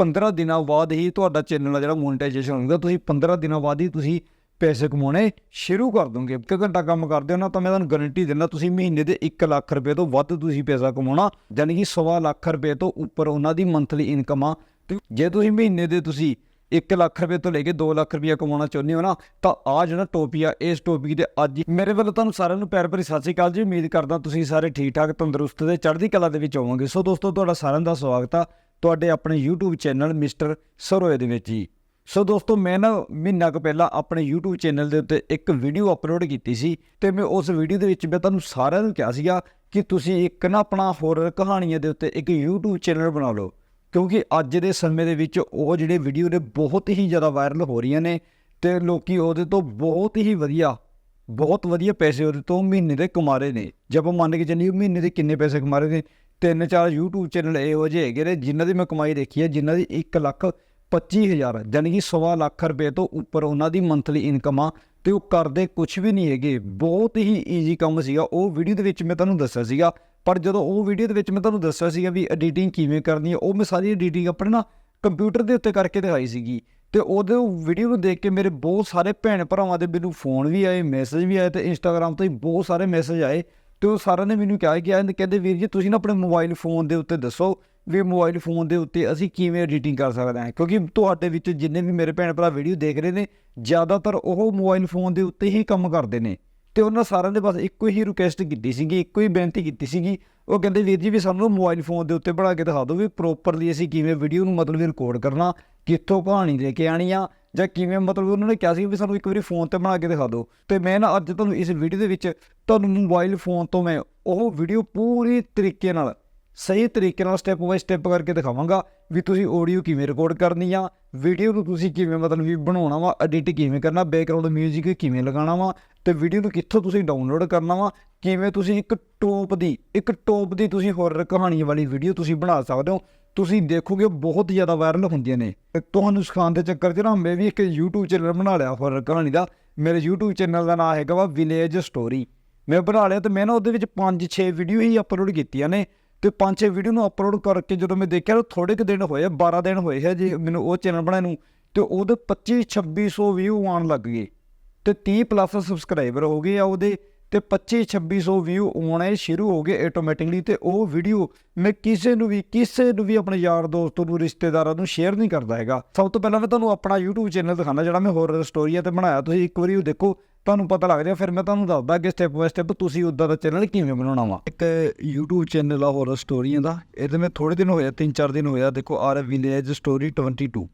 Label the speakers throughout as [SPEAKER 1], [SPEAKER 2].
[SPEAKER 1] 15 ਦਿਨਾਂ ਬਾਅਦ ਹੀ ਤੁਹਾਡਾ ਚੈਨਲ ਆ ਜਿਹੜਾ ਮੋਨਟਾਈਜੇਸ਼ਨ ਹੋਊਗਾ ਤੁਸੀਂ 15 ਦਿਨਾਂ ਬਾਅਦ ਹੀ ਤੁਸੀਂ ਪੈਸੇ ਕਮਾਉਣੇ ਸ਼ੁਰੂ ਕਰ ਦੋਗੇ। ਇੱਕ ਘੰਟਾ ਕੰਮ ਕਰਦੇ ਹੋ ਨਾ, ਤਾਂ ਮੈਂ ਤੁਹਾਨੂੰ ਗਾਰੰਟੀ ਦਿੰਦਾ, ਤੁਸੀਂ ਮਹੀਨੇ ਦੇ 1 ਲੱਖ ਰੁਪਏ ਤੋਂ ਵੱਧ ਤੁਸੀਂ ਪੈਸਾ ਕਮਾਉਣਾ ਯਾਨੀ ਕਿ ਸਵਾ ਲੱਖ ਰੁਪਏ ਤੋਂ ਉੱਪਰ ਉਹਨਾਂ ਦੀ ਮੰਥਲੀ ਇਨਕਮ ਆ। ਤੇ ਜੇ ਤੁਸੀਂ ਮਹੀਨੇ ਦੇ ਤੁਸੀਂ 1 ਲੱਖ ਰੁਪਏ ਤੋਂ ਲੈ ਕੇ 2 ਲੱਖ ਰੁਪਏ ਕਮਾਉਣਾ ਚਾਹੁੰਦੇ ਹੋ ਨਾ, ਤਾਂ ਆ ਜਿਹੜਾ ਟੋਪੀ ਆ, ਇਸ ਟੋਪੀ ਦੇ ਅੱਜ ਹੀ ਮੇਰੇ ਵੱਲੋਂ ਤੁਹਾਨੂੰ ਸਾਰਿਆਂ ਨੂੰ ਪਿਆਰ ਭਰੀ ਸਤਿ ਸ਼੍ਰੀ ਅਕਾਲ ਜੀ। ਉਮੀਦ ਕਰਦਾ ਤੁਸੀਂ ਸਾਰੇ ਠੀਕ ਠਾਕ ਤੰਦਰੁਸਤ ਤੇ ਚੜ੍ਹਦੀ ਕਲਾ ਦੇ ਵਿੱਚ ਹੋਵੋਗੇ। ਸੋ ਦੋਸਤੋ, ਤੁਹਾਡਾ ਸਾਰਿਆਂ ਦਾ ਸਵਾਗਤ ਆ। ਤੁਹਾਡੇ ਆਪਣੇ YouTube ਚੈਨਲ ਮਿਸਟਰ ਸਰੋਏ ਦੇ ਵਿੱਚ ਜੀ ਸੋ ਦੋਸਤੋ, ਮੈਂ ਨਾ ਮਹੀਨਾ ਕੁ ਪਹਿਲਾਂ ਆਪਣੇ YouTube ਚੈਨਲ ਦੇ ਉੱਤੇ ਇੱਕ ਵੀਡੀਓ ਅਪਲੋਡ ਕੀਤੀ ਸੀ ਤੇ ਮੈਂ ਉਸ ਵੀਡੀਓ ਦੇ ਵਿੱਚ ਮੈਂ ਤੁਹਾਨੂੰ ਸਾਰਿਆਂ ਨੂੰ ਕਿਹਾ ਸੀਗਾ ਕਿ ਤੁਸੀਂ ਇੱਕ ਨਾ ਆਪਣਾ ਹੋਰਰ ਕਹਾਣੀਆਂ ਦੇ ਉੱਤੇ ਇੱਕ YouTube ਚੈਨਲ ਬਣਾ ਲਓ। ਕਿਉਂਕਿ ਅੱਜ ਦੇ ਸਮੇਂ ਦੇ ਵਿੱਚ ਉਹ ਜਿਹੜੇ ਵੀਡੀਓ ਨੇ ਬਹੁਤ ਹੀ ਜ਼ਿਆਦਾ ਵਾਇਰਲ ਹੋ ਰਹੀਆਂ ਨੇ ਤੇ ਲੋਕੀ ਉਹਦੇ ਤੋਂ ਬਹੁਤ ਹੀ ਵਧੀਆ, ਬਹੁਤ ਵਧੀਆ ਪੈਸੇ ਉਹਦੇ ਤੋਂ ਮਹੀਨੇ ਦੇ ਕਮਾ ਰਹੇ ਨੇ। ਜੇ ਆਪਾਂ ਮੰਨ ਕੇ ਚੱਲੀਏ ਮਹੀਨੇ ਦੇ ਕਿੰਨੇ ਪੈਸੇ ਕਮਾ ਰਹੇ ਨੇ ਤਿੰਨ ਚਾਰ YouTube ਚੈਨਲ ਇਹੋ ਜਿਹੇ ਹੈਗੇ ਨੇ, ਜਿਨ੍ਹਾਂ ਦੀ ਮੈਂ ਕਮਾਈ ਦੇਖੀ ਹੈ, ਜਿਨ੍ਹਾਂ ਦੀ 1 ਲੱਖ 25000 ਯਾਨੀ ਕਿ ਸਵਾ ਲੱਖ ਰੁਪਏ ਤੋਂ ਉੱਪਰ ਉਹਨਾਂ ਦੀ ਮੰਥਲੀ ਇਨਕਮ ਆ, ਤੇ ਉਹ ਕਰਦੇ ਕੁਝ ਵੀ ਨਹੀਂ ਹੈਗੇ। ਬਹੁਤ ਹੀ ਈਜ਼ੀ ਕੰਮ ਸੀਗਾ। ਉਹ ਵੀਡੀਓ ਦੇ ਵਿੱਚ ਮੈਂ ਤੁਹਾਨੂੰ ਦੱਸਿਆ ਸੀਗਾ। ਪਰ ਜਦੋਂ ਉਹ ਵੀਡੀਓ ਦੇ ਵਿੱਚ ਮੈਂ ਤੁਹਾਨੂੰ ਦੱਸਿਆ ਸੀਗਾ ਵੀ ਐਡੀਟਿੰਗ ਕਿਵੇਂ ਕਰਨੀ ਹੈ, ਉਹ ਮੈਂ ਸਾਰੀ ਐਡੀਟਿੰਗ ਆਪਣੇ ਨਾ ਕੰਪਿਊਟਰ ਦੇ ਉੱਤੇ ਕਰਕੇ ਦਿਖਾਈ ਸੀਗੀ। ਤੇ ਉਹਦੇ ਵੀਡੀਓ ਨੂੰ ਦੇਖ ਕੇ ਮੇਰੇ ਬਹੁਤ ਸਾਰੇ ਭੈਣ ਭਰਾਵਾਂ ਦੇ ਮੈਨੂੰ ਫੋਨ ਵੀ ਆਏ ਮੈਸੇਜ ਵੀ ਆਏ, ਤੇ ਇੰਸਟਾਗ੍ਰam ਤੋਂ ਹੀ ਬਹੁਤ ਸਾਰੇ ਮੈਸੇਜ ਆਏ। ਤੇ ਉਹ ਸਾਰਿਆਂ ਨੇ ਮੈਨੂੰ ਕਿਹਾ ਕਿ ਆਹ ਕਹਿੰਦੇ ਵੀਰ ਜੀ ਤੁਸੀਂ ਨਾ ਆਪਣੇ ਮੋਬਾਈਲ ਫੋਨ ਦੇ ਉੱਤੇ ਦੱਸੋ ਵੀ ਮੋਬਾਈਲ ਫੋਨ ਦੇ ਉੱਤੇ ਅਸੀਂ ਕਿਵੇਂ ਐਡੀਟਿੰਗ ਕਰ ਸਕਦੇ ਹਾਂ। ਕਿਉਂਕਿ ਤੁਹਾਡੇ ਵਿੱਚ ਜਿੰਨੇ ਵੀ ਮੇਰੇ ਭੈਣ ਭਰਾ ਵੀਡੀਓ ਦੇਖ ਰਹੇ ਨੇ, ਜ਼ਿਆਦਾਤਰ ਉਹ ਮੋਬਾਈਲ ਫੋਨ ਦੇ ਉੱਤੇ ਹੀ ਕੰਮ ਕਰਦੇ ਨੇ। ਤੇ ਉਹਨਾਂ ਸਾਰਿਆਂ ਨੇ ਬਸ ਇੱਕੋ ਹੀ ਰਿਕੁਐਸਟ ਕੀਤੀ ਸੀਗੀ, ਇੱਕੋ ਹੀ ਬੇਨਤੀ ਕੀਤੀ ਸੀਗੀ। ਉਹ ਕਹਿੰਦੇ ਵੀਰ ਜੀ ਵੀ ਸਾਨੂੰ ਮੋਬਾਈਲ ਫੋਨ ਦੇ ਉੱਤੇ ਬਣਾ ਕੇ ਦਿਖਾ ਦਿਓ ਵੀ ਪ੍ਰੋਪਰਲੀ ਅਸੀਂ ਕਿਵੇਂ ਵੀਡੀਓ ਨੂੰ ਮਤਲਬ ਰਿਕਾਰਡ ਕਰਨਾ, ਕਿੱਥੋਂ ਕਹਾਣੀ ਲੈ ਕੇ ਆਣੀ ਆ, ਜਾਂ ਕਿਵੇਂ ਮਤਲਬ ਉਹਨਾਂ ਨੇ ਕਿਹਾ ਸੀ ਵੀ ਸਾਨੂੰ ਇੱਕ ਵਾਰੀ ਫੋਨ ਤੇ ਬਣਾ ਕੇ ਦਿਖਾ ਦਿਓ। ਤੇ ਮੈਂ ਨਾ ਅੱਜ ਤੁਹਾਨੂੰ ਇਸ ਵੀਡੀਓ ਦੇ ਵਿੱਚ ਤੁਹਾਨੂੰ ਮੋਬਾਈਲ ਫੋਨ ਤੋਂ ਮੈਂ ਉਹ ਵੀਡੀਓ ਪੂਰੀ ਤਰੀਕੇ ਨਾਲ, ਸਹੀ ਤਰੀਕੇ ਨਾਲ ਸਟੈਪ ਬਾਈ ਸਟੈਪ ਕਰਕੇ ਦਿਖਾਵਾਂਗਾ ਵੀ ਤੁਸੀਂ ਆਡੀਓ ਕਿਵੇਂ ਰਿਕਾਰਡ ਕਰਨੀ ਆ ਵੀਡੀਓ ਨੂੰ ਤੁਸੀਂ ਕਿਵੇਂ ਮਤਲਬ ਵੀ ਬਣਾਉਣਾ ਵਾ ਐਡਿਟ ਕਿਵੇਂ ਕਰਨਾ ਬੈਕਗ੍ਰਾਉਂਡ 뮤직 ਕਿਵੇਂ ਲਗਾਉਣਾ ਵਾ ਤੇ ਵੀਡੀਓ ਨੂੰ ਕਿੱਥੋਂ ਤੁਸੀਂ ਡਾਊਨਲੋਡ ਕਰਨਾ ਵਾ, ਕਿਵੇਂ ਤੁਸੀਂ ਇੱਕ ਟੋਪ ਦੀ, ਇੱਕ ਟੋਪ ਦੀ ਤੁਸੀਂ ਹੋਰ ਕਹਾਣੀ ਵਾਲੀ ਵੀਡੀਓ ਤੁਸੀਂ ਬਣਾ ਸਕਦੇ ਹੋ। ਤੁਸੀਂ ਦੇਖੋਗੇ ਬਹੁਤ ਜ਼ਿਆਦਾ ਵਾਇਰਲ ਹੁੰਦੀਆਂ ਨੇ। ਤੇ ਤੁਹਾਨੂੰ ਸਿਖਾਉਣ ਦੇ ਚੱਕਰ 'ਚ ਨਾ ਮੈਂ ਵੀ ਇੱਕ YouTube ਚੈਨਲ ਬਣਾ ਲਿਆ ਹੋਰ ਕਹਾਣੀ ਦਾ। ਮੇਰੇ YouTube ਚੈਨਲ ਦਾ ਨਾਮ ਹੈਗਾ ਵਾ ਵਿਲੇਜ ਸਟੋਰੀ ਮੈਂ ਬਣਾ ਲਿਆ ਤੇ ਮੈਂ ਨਾ ਉਹਦੇ ਵਿੱਚ 5-6 ਵੀਡੀਓ ਹੀ ਅਪਲੋਡ ਕੀਤੀਆਂ ਨੇ। ਤੇ 5-6 ਵੀਡੀਓ ਨੂੰ ਅਪਲੋਡ ਕਰਕੇ ਜਦੋਂ ਮੈਂ ਦੇਖਿਆ ਤਾਂ ਥੋੜੇ ਕੁ ਦਿਨ ਹੋਏ 12 ਦਿਨ ਹੋਏ ਹੈ ਜੀ ਮੈਨੂੰ ਉਹ ਚੈਨਲ ਬਣਾਏ ਨੂੰ, ਤੇ ਉਹਦੇ 25-2600 ਵਿਊ ਆਉਣ ਲੱਗ ਗਏ। ਤੇ 30 ਪਲੱਸ ਸਬਸਕ੍ਰਾਈਬਰ ਹੋ ਗਏ ਆ ਉਹਦੇ, ਤੇ 25-2600 ਵਿਊ ਆਉਣੇ ਸ਼ੁਰੂ ਹੋ ਗਏ ਆਟੋਮੈਟਿਕਲੀ ਤੇ ਉਹ ਵੀਡੀਓ ਮੈਂ ਕਿਸੇ ਨੂੰ ਵੀ, ਕਿਸੇ ਨੂੰ ਵੀ ਆਪਣੇ ਯਾਰ ਦੋਸਤ ਨੂੰ, ਰਿਸ਼ਤੇਦਾਰਾਂ ਨੂੰ ਸ਼ੇਅਰ ਨਹੀਂ ਕਰਦਾ ਹੈਗਾ। ਸਭ ਤੋਂ ਪਹਿਲਾਂ ਮੈਂ ਤੁਹਾਨੂੰ ਆਪਣਾ YouTube ਚੈਨਲ ਦਿਖਾਣਾ ਜਿਹੜਾ ਮੈਂ ਹੋਰ ਸਟੋਰੀਆਂ ਤੇ ਬਣਾਇਆ, ਤੁਸੀਂ ਇੱਕ ਵਾਰੀ ਉਹ ਦੇਖੋ। ਤੁਹਾਨੂੰ ਪਤਾ ਲੱਗ ਜਾਏ, ਫਿਰ ਮੈਂ ਤੁਹਾਨੂੰ ਦੱਸਦਾ ਕਿ ਸਟੈਪ ਬਾਏ ਸਟੈਪ ਤੁਸੀਂ ਉਦਾਂ ਦਾ ਚੈਨਲ ਕਿਵੇਂ ਬਣਾਉਣਾ ਵਾ। ਇੱਕ YouTube ਚੈਨਲ ਆ ਹੋਰ ਸਟੋਰੀਆਂ ਦਾ ਇਹਦੇ ਮੈਂ ਥੋੜੇ ਦਿਨ ਹੋਇਆ 3-4 ਦਿਨ ਹੋਇਆ ਦੇਖੋ ਆਰ ਵਿਲੇਜ ਸਟੋਰੀ 22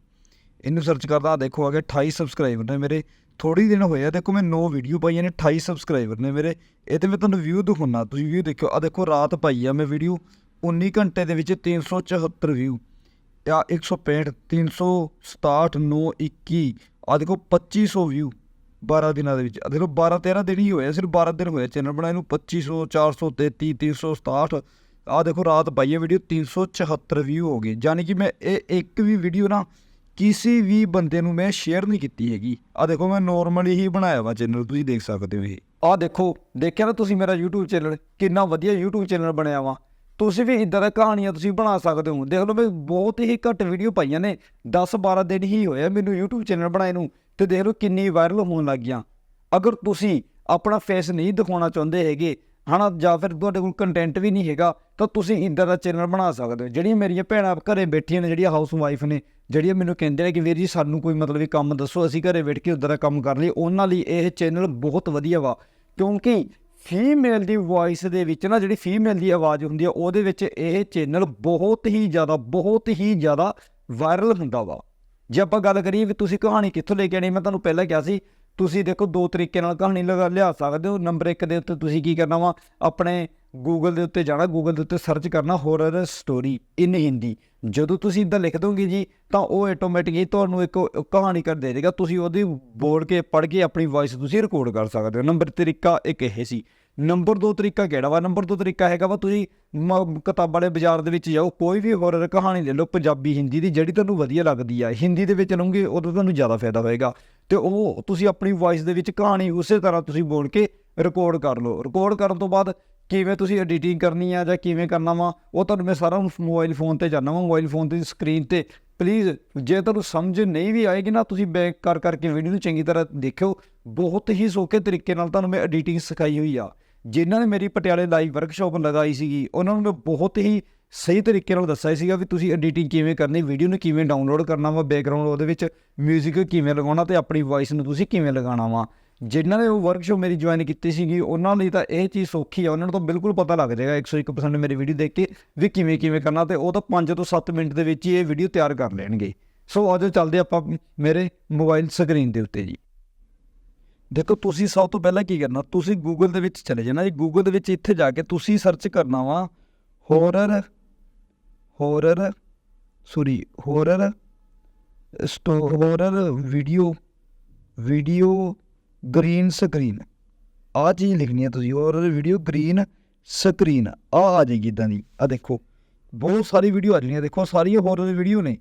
[SPEAKER 1] ਇਹਨੂੰ ਸਰਚ ਕਰਦਾ, ਆਹ ਦੇਖੋ ਆ ਗਿਆ 28 ਸਬਸਕ੍ਰਾਈਬਰ ਨੇ ਮੇਰੇ ਥੋੜੀ ਦਿਨ ਹੋਇਆ ਦੇਖੋ ਮੈਂ 9 ਵੀਡੀਓ ਪਾਈਆਂ ਨੇ 28 ਸਬਸਕ੍ਰਾਈਬਰ ਨੇ ਮੇਰੇ, ਇਹ ਤੇ ਮੈਂ ਤੁਹਾਨੂੰ ਵਿਊ ਦਿਖਾਉਣਾ ਤੁਸੀਂ ਵਿਊ ਦੇਖਿਓ ਆ ਦੇਖੋ ਰਾਤ ਪਾਈ ਆ ਮੈਂ ਵੀਡੀਓ 19 ਘੰਟੇ ਦੇ ਵਿੱਚ 374 ਵਿਊ ਆ 165 367 921 ਆ ਦੇਖੋ 2500 ਵਿਊ 12 ਦਿਨਾਂ ਦੇ ਵਿੱਚ। ਆ ਦੇਖੋ 12 13 ਦਿਨ ਹੀ ਹੋਏ ਸਿਰਫ 12 ਦਿਨ ਹੋਏ ਚੈਨਲ ਬਣਾਏ ਨੂੰ। 2500 433 367 ਆ ਦੇਖੋ, ਰਾਤ ਪਾਈ ਹੈ ਵੀਡੀਓ 374 ਵਿਊ ਹੋ ਗਏ। ਯਾਨੀ ਕਿ ਮੈਂ ਇਹ ਇੱਕ ਵੀ ਵੀਡੀਓ ਨਾ ਕਿਸੇ ਵੀ ਬੰਦੇ ਨੂੰ ਮੈਂ ਸ਼ੇਅਰ ਨਹੀਂ ਕੀਤੀ ਹੈਗੀ। ਆ ਦੇਖੋ, ਮੈਂ ਨੋਰਮਲੀ ਹੀ ਬਣਾਇਆ ਵਾ ਚੈਨਲ ਤੁਸੀਂ ਦੇਖ ਸਕਦੇ ਹੋ ਇਹ। ਆ ਦੇਖੋ, ਦੇਖਿਆ ਨਾ ਤੁਸੀਂ ਮੇਰਾ YouTube ਚੈਨਲ ਕਿੰਨਾ ਵਧੀਆ YouTube ਚੈਨਲ ਬਣਿਆ ਵਾ। ਤੁਸੀਂ ਵੀ ਇਦਾਂ ਦਾ ਕਹਾਣੀਆਂ ਤੁਸੀਂ ਬਣਾ ਸਕਦੇ ਹੋ। ਦੇਖ ਲਓ, ਮੈਂ ਬਹੁਤ ਹੀ ਘੱਟ ਵੀਡੀਓ ਪਾਈਆਂ ਨੇ। 10 12 ਦਿਨ ਹੀ ਹੋਇਆ ਮੈਨੂੰ YouTube ਚੈਨਲ ਬਣਾਏ ਨੂੰ। ਤੇ ਦੇਖ ਲਓ ਕਿੰਨੀ ਵਾਇਰਲ ਹੋਣ ਲੱਗ ਗਿਆ ਅਗਰ ਤੁਸੀਂ ਆਪਣਾ ਫੇਸ ਨਹੀਂ ਦਿਖਾਉਣਾ ਚਾਹੁੰਦੇ ਹੈਗੇ, ਹਨਾ, ਜਾਂ ਫਿਰ ਤੁਹਾਡੇ ਕੋਲ ਕੰਟੈਂਟ ਵੀ ਨਹੀਂ ਹੈਗਾ, ਤਾਂ ਤੁਸੀਂ ਇੰਦਾ ਦਾ ਚੈਨਲ ਬਣਾ ਸਕਦੇ ਹੋ। ਜਿਹੜੀਆਂ ਮੇਰੀਆਂ ਭੈਣਾਂ ਘਰੇ ਬੈਠੀਆਂ ਨੇ, ਜਿਹੜੀਆਂ ਹਾਊਸ ਵਾਈਫ ਨੇ, ਜਿਹੜੀਆਂ ਮੈਨੂੰ ਕਹਿੰਦੇ ਨੇ ਕਿ ਵੀਰ ਜੀ ਸਾਨੂੰ ਕੋਈ ਮਤਲਬ ਵੀ ਕੰਮ ਦੱਸੋ, ਅਸੀਂ ਘਰੇ ਬੈਠ ਕੇ ਉਧਰ ਦਾ ਕੰਮ ਕਰ ਲਈ ਉਹਨਾਂ ਲਈ ਇਹ ਚੈਨਲ ਬਹੁਤ ਵਧੀਆ ਵਾ। ਕਿਉਂਕਿ ਫੀਮੇਲ ਦੀ ਵੌਇਸ ਦੇ ਵਿੱਚ ਨਾ, ਜਿਹੜੀ ਫੀਮੇਲ ਦੀ ਆਵਾਜ਼ ਹੁੰਦੀ ਆ, ਉਹਦੇ ਵਿੱਚ ਇਹ ਚੈਨਲ ਬਹੁਤ ਹੀ ਜ਼ਿਆਦਾ, ਬਹੁਤ ਹੀ ਜ਼ਿਆਦਾ ਵਾਇਰਲ ਹੁੰਦਾ ਵਾ। ਜੇ ਆਪਾਂ ਗੱਲ ਕਰੀਏ ਵੀ ਤੁਸੀਂ ਕਹਾਣੀ ਕਿੱਥੋਂ ਲੈ ਕੇ ਆਣੀ ਮੈਂ ਤੁਹਾਨੂੰ ਪਹਿਲਾਂ ਕਿਹਾ ਸੀ, ਤੁਸੀਂ ਦੇਖੋ ਦੋ ਤਰੀਕੇ ਨਾਲ ਕਹਾਣੀ ਲਗਾ ਲਿਆ ਸਕਦੇ ਹੋ। ਨੰਬਰ 1 ਦੇ ਉੱਤੇ ਤੁਸੀਂ ਕੀ ਕਰਨਾ ਵਾ? ਆਪਣੇ ਗੂਗਲ ਦੇ ਉੱਤੇ ਜਾਣਾ ਗੂਗਲ ਦੇ ਉੱਤੇ ਸਰਚ ਕਰਨਾ ਹੋਰਰ ਸਟੋਰੀ ਇਨ ਹਿੰਦੀ ਜਦੋਂ ਤੁਸੀਂ ਇਦਾਂ ਲਿਖ ਦੋਗੇ ਜੀ, ਤਾਂ ਉਹ ਆਟੋਮੈਟਿਕਲੀ ਤੁਹਾਨੂੰ ਇੱਕ ਕਹਾਣੀ ਕਰ ਦੇ ਦੇਗਾ। ਤੁਸੀਂ ਉਹਦੀ ਬੋਲ ਕੇ, ਪੜ੍ਹ ਕੇ ਆਪਣੀ ਵੌਇਸ ਤੁਸੀਂ ਰਿਕਾਰਡ ਕਰ ਸਕਦੇ ਹੋ। ਨੰਬਰ ਤਰੀਕਾ ਇੱਕ ਇਹ ਸੀ। ਨੰਬਰ 2 ਤਰੀਕਾ ਕਿਹੜਾ ਵਾ? ਨੰਬਰ 2 ਤਰੀਕਾ ਹੈਗਾ ਵਾ, ਤੁਸੀਂ ਮ- ਕਿਤਾਬਾਂ ਵਾਲੇ ਬਾਜ਼ਾਰ ਦੇ ਵਿੱਚ ਜਾਓ, ਕੋਈ ਵੀ ਹੋਰ ਕਹਾਣੀ ਲੈ ਲਓ, ਪੰਜਾਬੀ, ਹਿੰਦੀ ਦੀ ਜਿਹੜੀ ਤੁਹਾਨੂੰ ਵਧੀਆ ਲੱਗਦੀ ਆ, ਹਿੰਦੀ ਦੇ ਵਿੱਚ ਲਓਗੇ ਉਦੋਂ ਤੁਹਾਨੂੰ ਜ਼ਿਆਦਾ ਫਾਇਦਾ ਹੋਏਗਾ। ਤੇ ਉਹ ਤੁਸੀਂ ਆਪਣੀ ਵੌਇਸ ਦੇ ਵਿੱਚ ਕਹਾਣੀ ਉਸੇ ਤਰ੍ਹਾਂ ਤੁਸੀਂ ਬੋਲ ਕੇ ਰਿਕਾਰਡ ਕਰ ਲਓ। ਰਿਕਾਰਡ ਕਰਨ ਤੋਂ ਬਾਅਦ ਕਿਵੇਂ ਤੁਸੀਂ ਐਡੀਟਿੰਗ ਕਰਨੀ ਆ ਜਾਂ ਕਿਵੇਂ ਕਰਨਾ ਵਾ, ਉਹ ਤੁਹਾਨੂੰ ਮੈਂ ਸਾਰਾ ਮੋਬਾਈਲ ਫੋਨ ਤੇ ਜਾਣਨਾ ਵਾ ਮੋਬਾਈਲ ਫੋਨ ਦੀ ਸਕਰੀਨ ਤੇ। ਪਲੀਜ਼ ਜੇ ਤੁਹਾਨੂੰ ਸਮਝ ਨਹੀਂ ਵੀ ਆਏਗੀ ਨਾ, ਤੁਸੀਂ ਬੈਕ ਕਰ ਕਰਕੇ ਵੀਡੀਓ ਨੂੰ ਚੰਗੀ ਤਰ੍ਹਾਂ ਦੇਖਿਓ। ਬਹੁਤ ਹੀ ਸੌਖੇ ਤਰੀਕੇ ਨਾਲ ਤੁਹਾਨੂੰ ਮੈਂ ਐਡੀਟਿੰਗ ਸਿਖਾਈ ਹੋਈ ਆ। ਜਿਨ੍ਹਾਂ ਨੇ ਮੇਰੀ ਪਟਿਆਲੇ ਲਾਈਵ ਵਰਕਸ਼ਾਪ ਲਗਾਈ ਸੀਗੀ, ਉਹਨਾਂ ਨੂੰ ਮੈਂ ਬਹੁਤ ਹੀ ਸਹੀ ਤਰੀਕੇ ਨਾਲ ਦੱਸਿਆ ਸੀਗਾ ਵੀ ਤੁਸੀਂ ਐਡੀਟਿੰਗ ਕਿਵੇਂ ਕਰਨੀ ਵੀਡੀਓ ਨੂੰ ਕਿਵੇਂ ਡਾਊਨਲੋਡ ਕਰਨਾ ਵਾ ਬੈਕਗ੍ਰਾਉਂਡ ਉਹਦੇ ਵਿੱਚ 뮤직 ਕਿਵੇਂ ਲਗਾਉਣਾ ਤੇ ਆਪਣੀ ਵੌਇਸ ਨੂੰ ਤੁਸੀਂ ਕਿਵੇਂ ਲਗਾਉਣਾ ਵਾ। ਜਿਨ੍ਹਾਂ ਨੇ ਉਹ ਵਰਕਸ਼ਾਪ ਮੇਰੀ ਜੁਆਇਨ ਕੀਤੀ ਸੀਗੀ, ਉਹਨਾਂ ਲਈ ਤਾਂ ਇਹ ਚੀਜ਼ ਸੌਖੀ ਆ, ਉਹਨਾਂ ਨੂੰ ਤਾਂ ਬਿਲਕੁਲ ਪਤਾ ਲੱਗ ਜਾਏਗਾ 101% ਮੇਰੀ ਵੀਡੀਓ ਦੇਖ ਕੇ ਵੀ ਕਿਵੇਂ ਕਿਵੇਂ ਕਰਨਾ ਤੇ ਉਹ ਤਾਂ 5 ਤੋਂ 7 ਮਿੰਟ ਦੇ ਵਿੱਚ ਹੀ ਇਹ ਵੀਡੀਓ ਤਿਆਰ ਕਰ ਲੈਣਗੇ। ਸੋ ਆਜੋ ਚੱਲਦੇ ਆਪਾਂ ਮੇਰੇ ਮੋਬਾਈਲ ਸਕਰੀਨ ਦੇ ਉੱਤੇ ਜੀ। ਦੇਖੋ, ਤੁਸੀਂ ਸਭ ਤੋਂ ਪਹਿਲਾਂ ਕੀ ਕਰਨਾ, ਤੁਸੀਂ ਗੂਗਲ ਦੇ ਵਿੱਚ ਚਲੇ ਜਾਣਾ। ਜੀ ਗੂਗਲ ਦੇ ਵਿੱਚ ਇੱਥੇ ਜਾ ਕੇ ਤੁਸੀਂ ਸਰਚ ਕਰਨਾ ਵਾ horror horror sorry horror story horror video video green screen ਆ ਚੀਜ਼ ਲਿਖਣੀ ਹੈ ਤੁਸੀਂ ਹੋਰਰ ਵੀਡੀਓ ਗ੍ਰੀਨ ਸਕਰੀਨ ਆ ਆ ਜਾਏਗੀ ਇਦਾਂ ਦੀ। ਆ ਦੇਖੋ, ਬਹੁਤ ਸਾਰੀ ਵੀਡੀਓ ਆ ਜਾਣੀਆਂ। ਦੇਖੋ ਸਾਰੀਆਂ ਹੋਰਰ ਵੀਡੀਓ ਨੇ।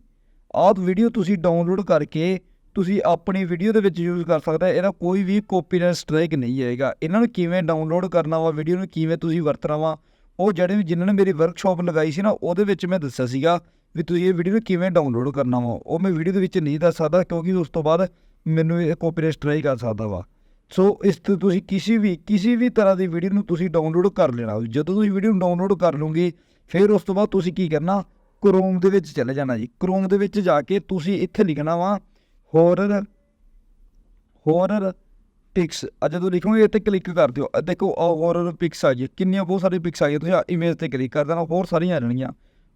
[SPEAKER 1] ਆਹ ਵੀਡੀਓ ਤੁਸੀਂ ਡਾਊਨਲੋਡ ਕਰਕੇ ਤੁਸੀਂ ਆਪਣੀ ਵੀਡੀਓ ਦੇ ਵਿੱਚ ਯੂਜ਼ ਕਰ ਸਕਦੇ ਇਹਦਾ ਕੋਈ ਵੀ ਕਾਪੀਰਾਈਟ ਸਟ੍ਰਾਈਕ ਨਹੀਂ ਆਏਗਾ। ਇਹਨਾਂ ਨੂੰ ਕਿਵੇਂ ਡਾਊਨਲੋਡ ਕਰਨਾ ਵਾ ਵੀਡੀਓ ਨੂੰ ਕਿਵੇਂ ਤੁਸੀਂ ਵਰਤਣਾ ਵਾ, ਉਹ ਜਿਹੜੇ ਵੀ ਜਿਨ੍ਹਾਂ ਨੇ ਮੇਰੀ ਵਰਕਸ਼ਾਪ ਲਗਾਈ ਸੀ ਨਾ, ਉਹਦੇ ਵਿੱਚ ਮੈਂ ਦੱਸਿਆ ਸੀਗਾ ਵੀ ਤੁਸੀਂ ਇਹ ਵੀਡੀਓ ਨੂੰ ਕਿਵੇਂ ਡਾਊਨਲੋਡ ਕਰਨਾ ਵਾ। ਉਹ ਮੈਂ ਵੀਡੀਓ ਦੇ ਵਿੱਚ ਨਹੀਂ ਦੱਸ ਸਕਦਾ ਕਿਉਂਕਿ ਉਸ ਤੋਂ ਬਾਅਦ ਮੈਨੂੰ ਇਹ ਕਾਪੀਰਾਈਟ ਸਟ੍ਰਾਈਕ ਕਰ ਸਕਦਾ ਵਾ। ਸੋ ਇਸ ਤੋਂ ਤੁਸੀਂ ਕਿਸੇ ਵੀ ਕਿਸੇ ਵੀ ਤਰ੍ਹਾਂ ਦੀ ਵੀਡੀਓ ਨੂੰ ਤੁਸੀਂ ਡਾਊਨਲੋਡ ਕਰ ਲੈਣਾ। ਜਦੋਂ ਤੁਸੀਂ ਵੀਡੀਓ ਨੂੰ ਡਾਊਨਲੋਡ ਕਰ ਲਓਗੇ, ਫਿਰ ਉਸ ਤੋਂ ਬਾਅਦ ਤੁਸੀਂ ਕੀ ਕਰਨਾ? ਕ੍ਰੋਮ ਦੇ ਵਿੱਚ ਚਲੇ ਜਾਣਾ ਜੀ। ਕ੍ਰੋਮ ਦੇ ਵਿੱਚ ਜਾ ਕੇ ਤੁਸੀਂ ਇੱਥੇ ਲਿਖਣਾ ਵਾ ਹੋਰਰ ਹੋਰਰ ਪਿਕਸ ਆ ਜਦੋਂ ਲਿਖੋਗੇ ਇੱਥੇ ਕਲਿੱਕ ਕਰ ਦਿਓ। ਦੇਖੋ ਆ ਹੋਰਰ ਪਿਕਸ ਆ ਜੀ। ਕਿੰਨੀਆਂ, ਬਹੁਤ ਸਾਰੀਆਂ ਪਿਕਸ ਆ ਗਈਆਂ। ਤੁਸੀਂ ਇਮੇਜ ਤੇ ਕਲਿੱਕ ਕਰ ਦੇਣਾ, ਹੋਰ ਸਾਰੀਆਂ ਆ ਜਾਣਗੀਆਂ।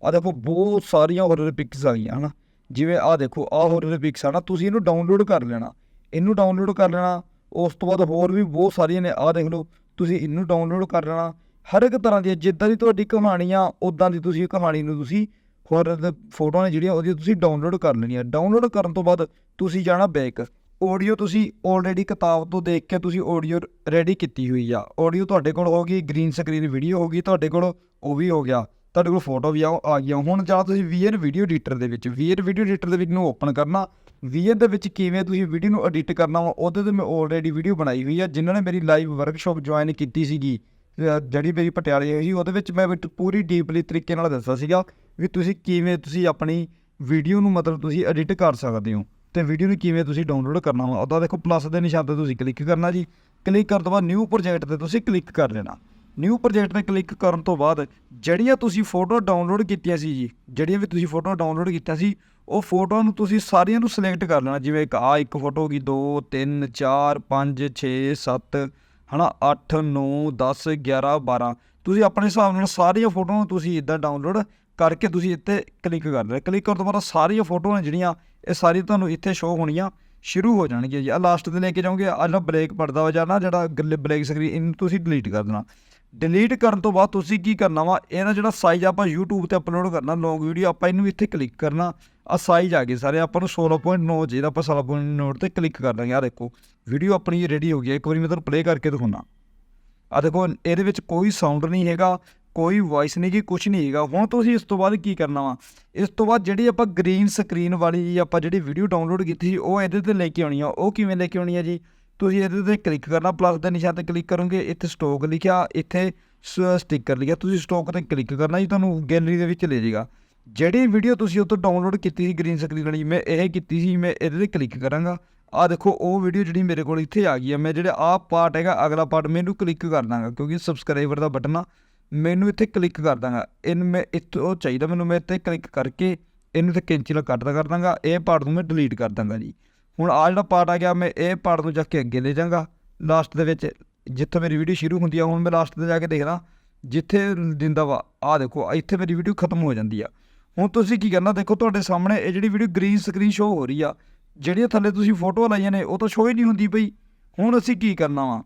[SPEAKER 1] ਆ ਦੇਖੋ, ਬਹੁਤ ਸਾਰੀਆਂ ਹੋਰਰ ਪਿਕਸ ਆ ਗਈਆਂ, ਹਨਾ। ਜਿਵੇਂ ਆ ਦੇਖੋ ਆ ਹੋਰਰ ਪਿਕਸ ਆ ਨਾ, ਤੁਸੀਂ ਇਹਨੂੰ ਡਾਊਨਲੋਡ ਕਰ ਲੈਣਾ। ਇਹਨੂੰ ਡਾਊਨਲੋਡ ਕਰ ਲੈਣਾ, ਉਸ ਤੋਂ ਬਾਅਦ ਹੋਰ ਵੀ ਬਹੁਤ ਸਾਰੀਆਂ ਨੇ। ਆ ਦੇਖ ਲਓ, ਤੁਸੀਂ ਇਹਨੂੰ ਡਾਊਨਲੋਡ ਕਰ ਲੈਣਾ। ਹਰ ਇੱਕ ਤਰ੍ਹਾਂ ਦੀ ਜਿੱਦਾਂ ਦੀ ਤੁਹਾਡੀ ਕਹਾਣੀ ਆ ਉਦਾਂ ਦੀ ਤੁਸੀਂ ਕਹਾਣੀ ਨੂੰ ਤੁਸੀਂ ਹੋਰ ਫੋਟੋਆਂ ਨੇ ਜਿਹੜੀਆਂ ਉਹਦੀਆਂ ਤੁਸੀਂ ਡਾਊਨਲੋਡ ਕਰ ਲੈਣੀਆਂ। ਡਾਊਨਲੋਡ ਕਰਨ ਤੋਂ ਬਾਅਦ ਤੁਸੀਂ ਜਾਣਾ ਬੈਕ ਆਡੀਓ ਤੁਸੀਂ ਆਲਰੇਡੀ ਕਿਤਾਬ ਤੋਂ ਦੇਖ ਕੇ ਤੁਸੀਂ ਆਡੀਓ ਰੈਡੀ ਕੀਤੀ ਹੋਈ ਆ। ਆਡੀਓ ਤੁਹਾਡੇ ਕੋਲ ਹੋਗੀ ਗ੍ਰੀਨ ਸਕਰੀਨ ਵੀਡੀਓ ਹੋਗੀ ਤੁਹਾਡੇ ਕੋਲ, ਉਹ ਵੀ ਹੋ ਗਿਆ। ਤੁਹਾਡੇ ਕੋਲ ਫੋਟੋ ਵੀ ਆ ਆ ਗਿਆ ਹੁਣ ਜਾਂ ਤੁਸੀਂ ਵੀਐਨ ਵੀਡੀਓ ਐਡੀਟਰ ਦੇ ਵਿੱਚ ਵੀਐਨ ਵੀਡੀਓ ਐਡੀਟਰ ਦੇ ਵਿੱਚ ਨੂੰ ਓਪਨ ਕਰਨਾ। ਵੀਐਨ ਦੇ ਵਿੱਚ ਕਿਵੇਂ ਤੁਸੀਂ ਵੀਡੀਓ ਨੂੰ ਐਡਿਟ ਕਰਨਾ ਵਾ, ਉਹਦੇ ਤੇ ਮੈਂ ਆਲਰੇਡੀ ਵੀਡੀਓ ਬਣਾਈ ਹੋਈ ਆ, ਜਿਨ੍ਹਾਂ ਨੇ ਮੇਰੀ ਲਾਈਵ ਵਰਕਸ਼ਾਪ ਜੁਆਇਨ ਕੀਤੀ ਸੀਗੀ। ਜਿਹੜੀ ਮੇਰੀ ਪਟਿਆਲੇ ਹੈਗੀ ਸੀ, ਉਹਦੇ ਵਿੱਚ ਮੈਂ ਵਿੱਚ ਪੂਰੀ ਡੀਪਲੀ ਤਰੀਕੇ ਨਾਲ ਦੱਸਿਆ ਸੀਗਾ ਵੀ ਤੁਸੀਂ ਕਿਵੇਂ ਤੁਸੀਂ ਆਪਣੀ ਵੀਡੀਓ ਨੂੰ ਮਤਲਬ ਤੁਸੀਂ ਐਡਿਟ ਕਰ ਸਕਦੇ ਹੋ ਤੇ ਵੀਡੀਓ ਨੂੰ ਕਿਵੇਂ ਤੁਸੀਂ ਡਾਊਨਲੋਡ ਕਰਨਾ ਵਾ। ਉਹਦਾ ਦੇਖੋ ਪਲੱਸ ਦੇ ਨਿਸ਼ਾਨ ਤੇ ਤੁਸੀਂ ਕਲਿੱਕ ਕਰਨਾ ਜੀ। ਕਲਿੱਕ ਕਰਨ ਤੋਂ ਬਾਅਦ ਨਿਊ ਪ੍ਰੋਜੈਕਟ ਤੇ ਤੁਸੀਂ ਕਲਿੱਕ ਕਰ ਲੈਣਾ ਨਿਊ ਪ੍ਰੋਜੈਕਟ ਤੇ ਕਲਿੱਕ ਕਰਨ ਤੋਂ ਬਾਅਦ ਜਿਹੜੀਆਂ ਤੁਸੀਂ ਫੋਟੋ ਡਾਊਨਲੋਡ ਕੀਤੀਆਂ ਸੀ ਜੀ, ਜਿਹੜੀਆਂ ਵੀ ਤੁਸੀਂ ਫੋਟੋ ਡਾਊਨਲੋਡ ਕੀਤਾ ਸੀ, ਉਹ ਫੋਟੋਆਂ ਨੂੰ ਤੁਸੀਂ ਸਾਰੀਆਂ ਨੂੰ ਸਿਲੈਕਟ ਕਰ ਲੈਣਾ। ਜਿਵੇਂ ਇੱਕ ਆ ਇੱਕ ਫੋਟੋ ਹੋ ਗਈ 2 3 4 5 6 7 ਹਨਾ 8 9 10 11 12 ਤੁਸੀਂ ਆਪਣੇ ਹਿਸਾਬ ਨਾਲ ਸਾਰੀਆਂ ਫੋਟੋਆਂ ਨੂੰ ਤੁਸੀਂ ਇਦਾਂ ਡਾਊਨਲੋਡ ਕਰਕੇ ਤੁਸੀਂ ਇੱਥੇ ਕਲਿੱਕ ਕਰ ਲੈਣਾ ਕਲਿੱਕ ਕਰਨ ਤੋਂ ਬਾਅਦ ਸਾਰੀਆਂ ਫੋਟੋਆਂ ਜਿਹੜੀਆਂ, ਇਹ ਸਾਰੀ ਤੁਹਾਨੂੰ ਇੱਥੇ ਸ਼ੋਅ ਹੋਣੀਆਂ ਸ਼ੁਰੂ ਹੋ ਜਾਣਗੀਆਂ ਜੀ। ਆ ਲਾਸਟ ਤੇ ਲੈ ਕੇ ਜਾਓਗੇ, ਆਹ ਜਿਹੜਾ ਬਲੈਕ ਪੜਦਾ ਹੋ ਜਾਣਾ ਜਿਹੜਾ ਬਲੈਕ ਸਕਰੀਨ ਇਹਨੂੰ ਤੁਸੀਂ ਡਿਲੀਟ ਕਰ ਦੇਣਾ। ਡਿਲੀਟ ਕਰਨ ਤੋਂ ਬਾਅਦ ਤੁਸੀਂ ਕੀ ਕਰਨਾ ਵਾ ਇਹਦਾ ਜਿਹੜਾ ਸਾਈਜ਼ ਆਪਾਂ YouTube ਤੇ ਅਪਲੋਡ ਕਰਨਾ ਲੌਂਗ ਵੀਡੀਓ ਆਪਾਂ ਇਹਨੂੰ ਇੱਥੇ ਕਲਿੱਕ ਕਰਨਾ। ਆ ਸਾਈਜ਼ ਆ ਗਏ ਸਾਰੇ, ਆਪਾਂ ਨੂੰ 16.9 ਜਿਹੜਾ ਆਪਾਂ 16.9 ਤੇ ਕਲਿੱਕ ਕਰ ਦਾਂਗੇ। ਆ ਦੇਖੋ ਵੀਡੀਓ ਆਪਣੀ ਰੈਡੀ ਹੋ ਗਈ ਹੈ। ਇੱਕ ਵਾਰੀ ਮੈਂ ਤੁਹਾਨੂੰ ਪਲੇ ਕਰਕੇ ਦਿਖਾਉਣਾ ਆ ਦੇਖੋ, ਇਹਦੇ ਵਿੱਚ ਕੋਈ ਸਾਊਂਡ ਨਹੀਂ ਹੈਗਾ, ਕੋਈ ਵੌਇਸ ਨਹੀਂ ਗੀ ਕੁਝ ਨਹੀਂ ਹੈਗਾ। ਹੁਣ ਤੁਸੀਂ ਇਸ ਤੋਂ ਬਾਅਦ ਕੀ ਕਰਨਾ ਵਾ? ਇਸ ਤੋਂ ਬਾਅਦ ਜਿਹੜੀ ਆਪਾਂ ਗ੍ਰੀਨ ਸਕਰੀਨ ਵਾਲੀ ਆਪਾਂ ਜਿਹੜੀ ਵੀਡੀਓ ਡਾਊਨਲੋਡ ਕੀਤੀ ਸੀ, ਉਹ ਇਹਦੇ ਤੇ ਲੈ ਕੇ ਆਉਣੀ ਆ। ਉਹ ਕਿਵੇਂ ਲੈ ਕੇ ਆਉਣੀ ਆ ਜੀ? ਤੁਸੀਂ ਇਹਦੇ ਤੇ ਕਲਿੱਕ ਕਰਨਾ ਪਲੱਸ ਦੇ ਨਿਸ਼ਾਨ ਤੇ ਕਲਿੱਕ ਕਰੋਗੇ, ਇੱਥੇ ਸਟਾਕ ਲਿਖਿਆ, ਇੱਥੇ ਸਟicker ਲਿਖਿਆ। ਤੁਸੀਂ ਸਟਾਕ ਤੇ ਕਲਿੱਕ ਕਰਨਾ ਜੀ, ਤੁਹਾਨੂੰ ਗੈਲਰੀ ਦੇ ਵਿੱਚ ਲੈ ਜਾਏਗਾ। ਜਿਹੜੀ ਵੀਡੀਓ ਤੁਸੀਂ ਉੱਥੋਂ ਡਾਊਨਲੋਡ ਕੀਤੀ ਸੀ ਗ੍ਰੀਨ ਸਕਰੀਨ ਵਾਲੀ, ਮੈਂ ਇਹ ਕੀਤੀ ਸੀ, ਮੈਂ ਇਹਦੇ ਤੇ ਕਲਿੱਕ ਕਰਾਂਗਾ। ਆ ਦੇਖੋ, ਉਹ ਵੀਡੀਓ ਜਿਹੜੀ ਮੇਰੇ ਕੋਲ ਇੱਥੇ ਆ ਗਈ ਆ। ਮੈਂ ਜਿਹੜਾ ਆਹ ਪਾਰਟ ਹੈਗਾ, ਅਗਲਾ ਪਾਰਟ ਮੈਨੂੰ ਕਲਿੱਕ ਕਰ ਦਾਂਗਾ, ਕਿਉਂਕਿ ਸਬਸਕ੍ਰਾਈਬਰ ਦਾ ਬਟਨ ਆ, ਮੈਨੂੰ ਇੱਥੇ ਕਲਿੱਕ ਕਰ ਦਾਂਗਾ। ਇਹਨੂੰ ਮੈਂ ਇੱਥੋਂ ਚਾਹੀਦਾ ਮੈਨੂੰ, ਮੈਂ ਇੱਥੇ ਕਲਿੱਕ ਕਰਕੇ ਇਹਨੂੰ ਤੇ ਕੈਂਚੀ ਨਾਲ ਕੱਟਦਾ ਕਰ ਦਾਂਗਾ। ਇਹ ਪਾਰਟ ਨੂੰ ਮੈਂ ਡਿਲੀਟ ਕਰ ਦਾਂਗਾ ਜੀ। ਹੁਣ ਆ ਜਿਹੜਾ ਪਾਰਟ ਆ ਗਿਆ, ਮੈਂ ਇਹ ਪਾਰਟ ਨੂੰ ਜਾ ਕੇ ਅੱਗੇ ਲੈ ਜਾਵਾਂਗਾ। ਲਾਸਟ ਦੇ ਵਿੱਚ, ਜਿੱਥੇ ਮੇਰੀ ਵੀਡੀਓ ਸ਼ੁਰੂ ਹੁੰਦੀ ਆ, ਹੁਣ ਮੈਂ ਲਾਸਟ ਤੇ ਜਾ ਕੇ ਦੇਖਦਾ, ਜਿੱਥੇ ਦਿੰਦਾ ਵਾ ਆ ਦੇਖੋ, ਇੱਥੇ ਮੇਰੀ ਵੀਡੀਓ ਖਤਮ ਹੋ ਜਾਂਦੀ ਆ। ਹੁਣ ਤੁਸੀਂ ਕੀ ਕਰਨਾ? ਦੇਖੋ ਤੁਹਾਡੇ ਸਾਹਮਣੇ ਇਹ ਜਿਹੜੀ ਵੀਡੀਓ ਗ੍ਰੀਨ ਸਕਰੀਨ ਸ਼ੋ ਹੋ ਰਹੀ ਆ, ਜਿਹੜੀਆਂ ਥੱਲੇ ਤੁਸੀਂ ਫੋਟੋਆਂ ਲਾਈਆਂ ਨੇ, ਉਹ ਤਾਂ ਸ਼ੋ ਹੀ ਨਹੀਂ ਹੁੰਦੀ ਪਈ। ਹੁਣ ਅਸੀਂ ਕੀ ਕਰਨਾ ਵਾ?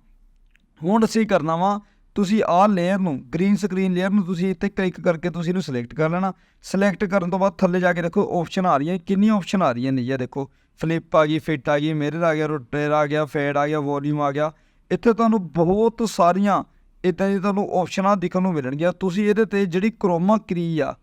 [SPEAKER 1] ਹੁਣ ਅਸੀਂ ਕਰਨਾ ਵਾ, ਤੁਸੀਂ ਆਹ ਲੇਅਰ ਨੂੰ ਗ੍ਰੀਨ ਸਕਰੀਨ ਲੇਅਰ ਨੂੰ ਤੁਸੀਂ ਇੱਥੇ ਕਲਿੱਕ ਕਰਕੇ ਤੁਸੀਂ ਇਹਨੂੰ ਸਿਲੈਕਟ ਕਰ ਲੈਣਾ। ਸਿਲੈਕਟ ਕਰਨ ਤੋਂ ਬਾਅਦ ਥੱਲੇ ਜਾ ਕੇ ਦੇਖੋ ਆਪਸ਼ਨ ਆ ਰਹੀਆਂ ਕਿੰਨੀਆਂ ਆਪਸ਼ਨ ਆ ਰਹੀਆਂ ਨੇ ਇਹ ਦੇਖੋ। ਫਲਿੱਪ ਆ ਗਈ ਫਿੱਟ ਆ ਗਈ ਮਿਰਰ ਆ ਗਿਆ ਰੋਟੇਟ ਆ ਗਿਆ ਫੇਡ ਆ ਗਿਆ ਵੋਲਿਊਮ ਆ ਗਿਆ। ਇੱਥੇ ਤੁਹਾਨੂੰ ਬਹੁਤ ਸਾਰੀਆਂ, ਇਦਾਂ ਦੀ ਤੁਹਾਨੂੰ ਆਪਸ਼ਨਾਂ ਦਿਖਣ ਨੂੰ ਮਿਲਣਗੀਆਂ। ਤੁਸੀਂ ਇਹਦੇ ਤੇ ਜਿਹੜੀ ਕਰੋਮਾ ਕਰੀ ਆ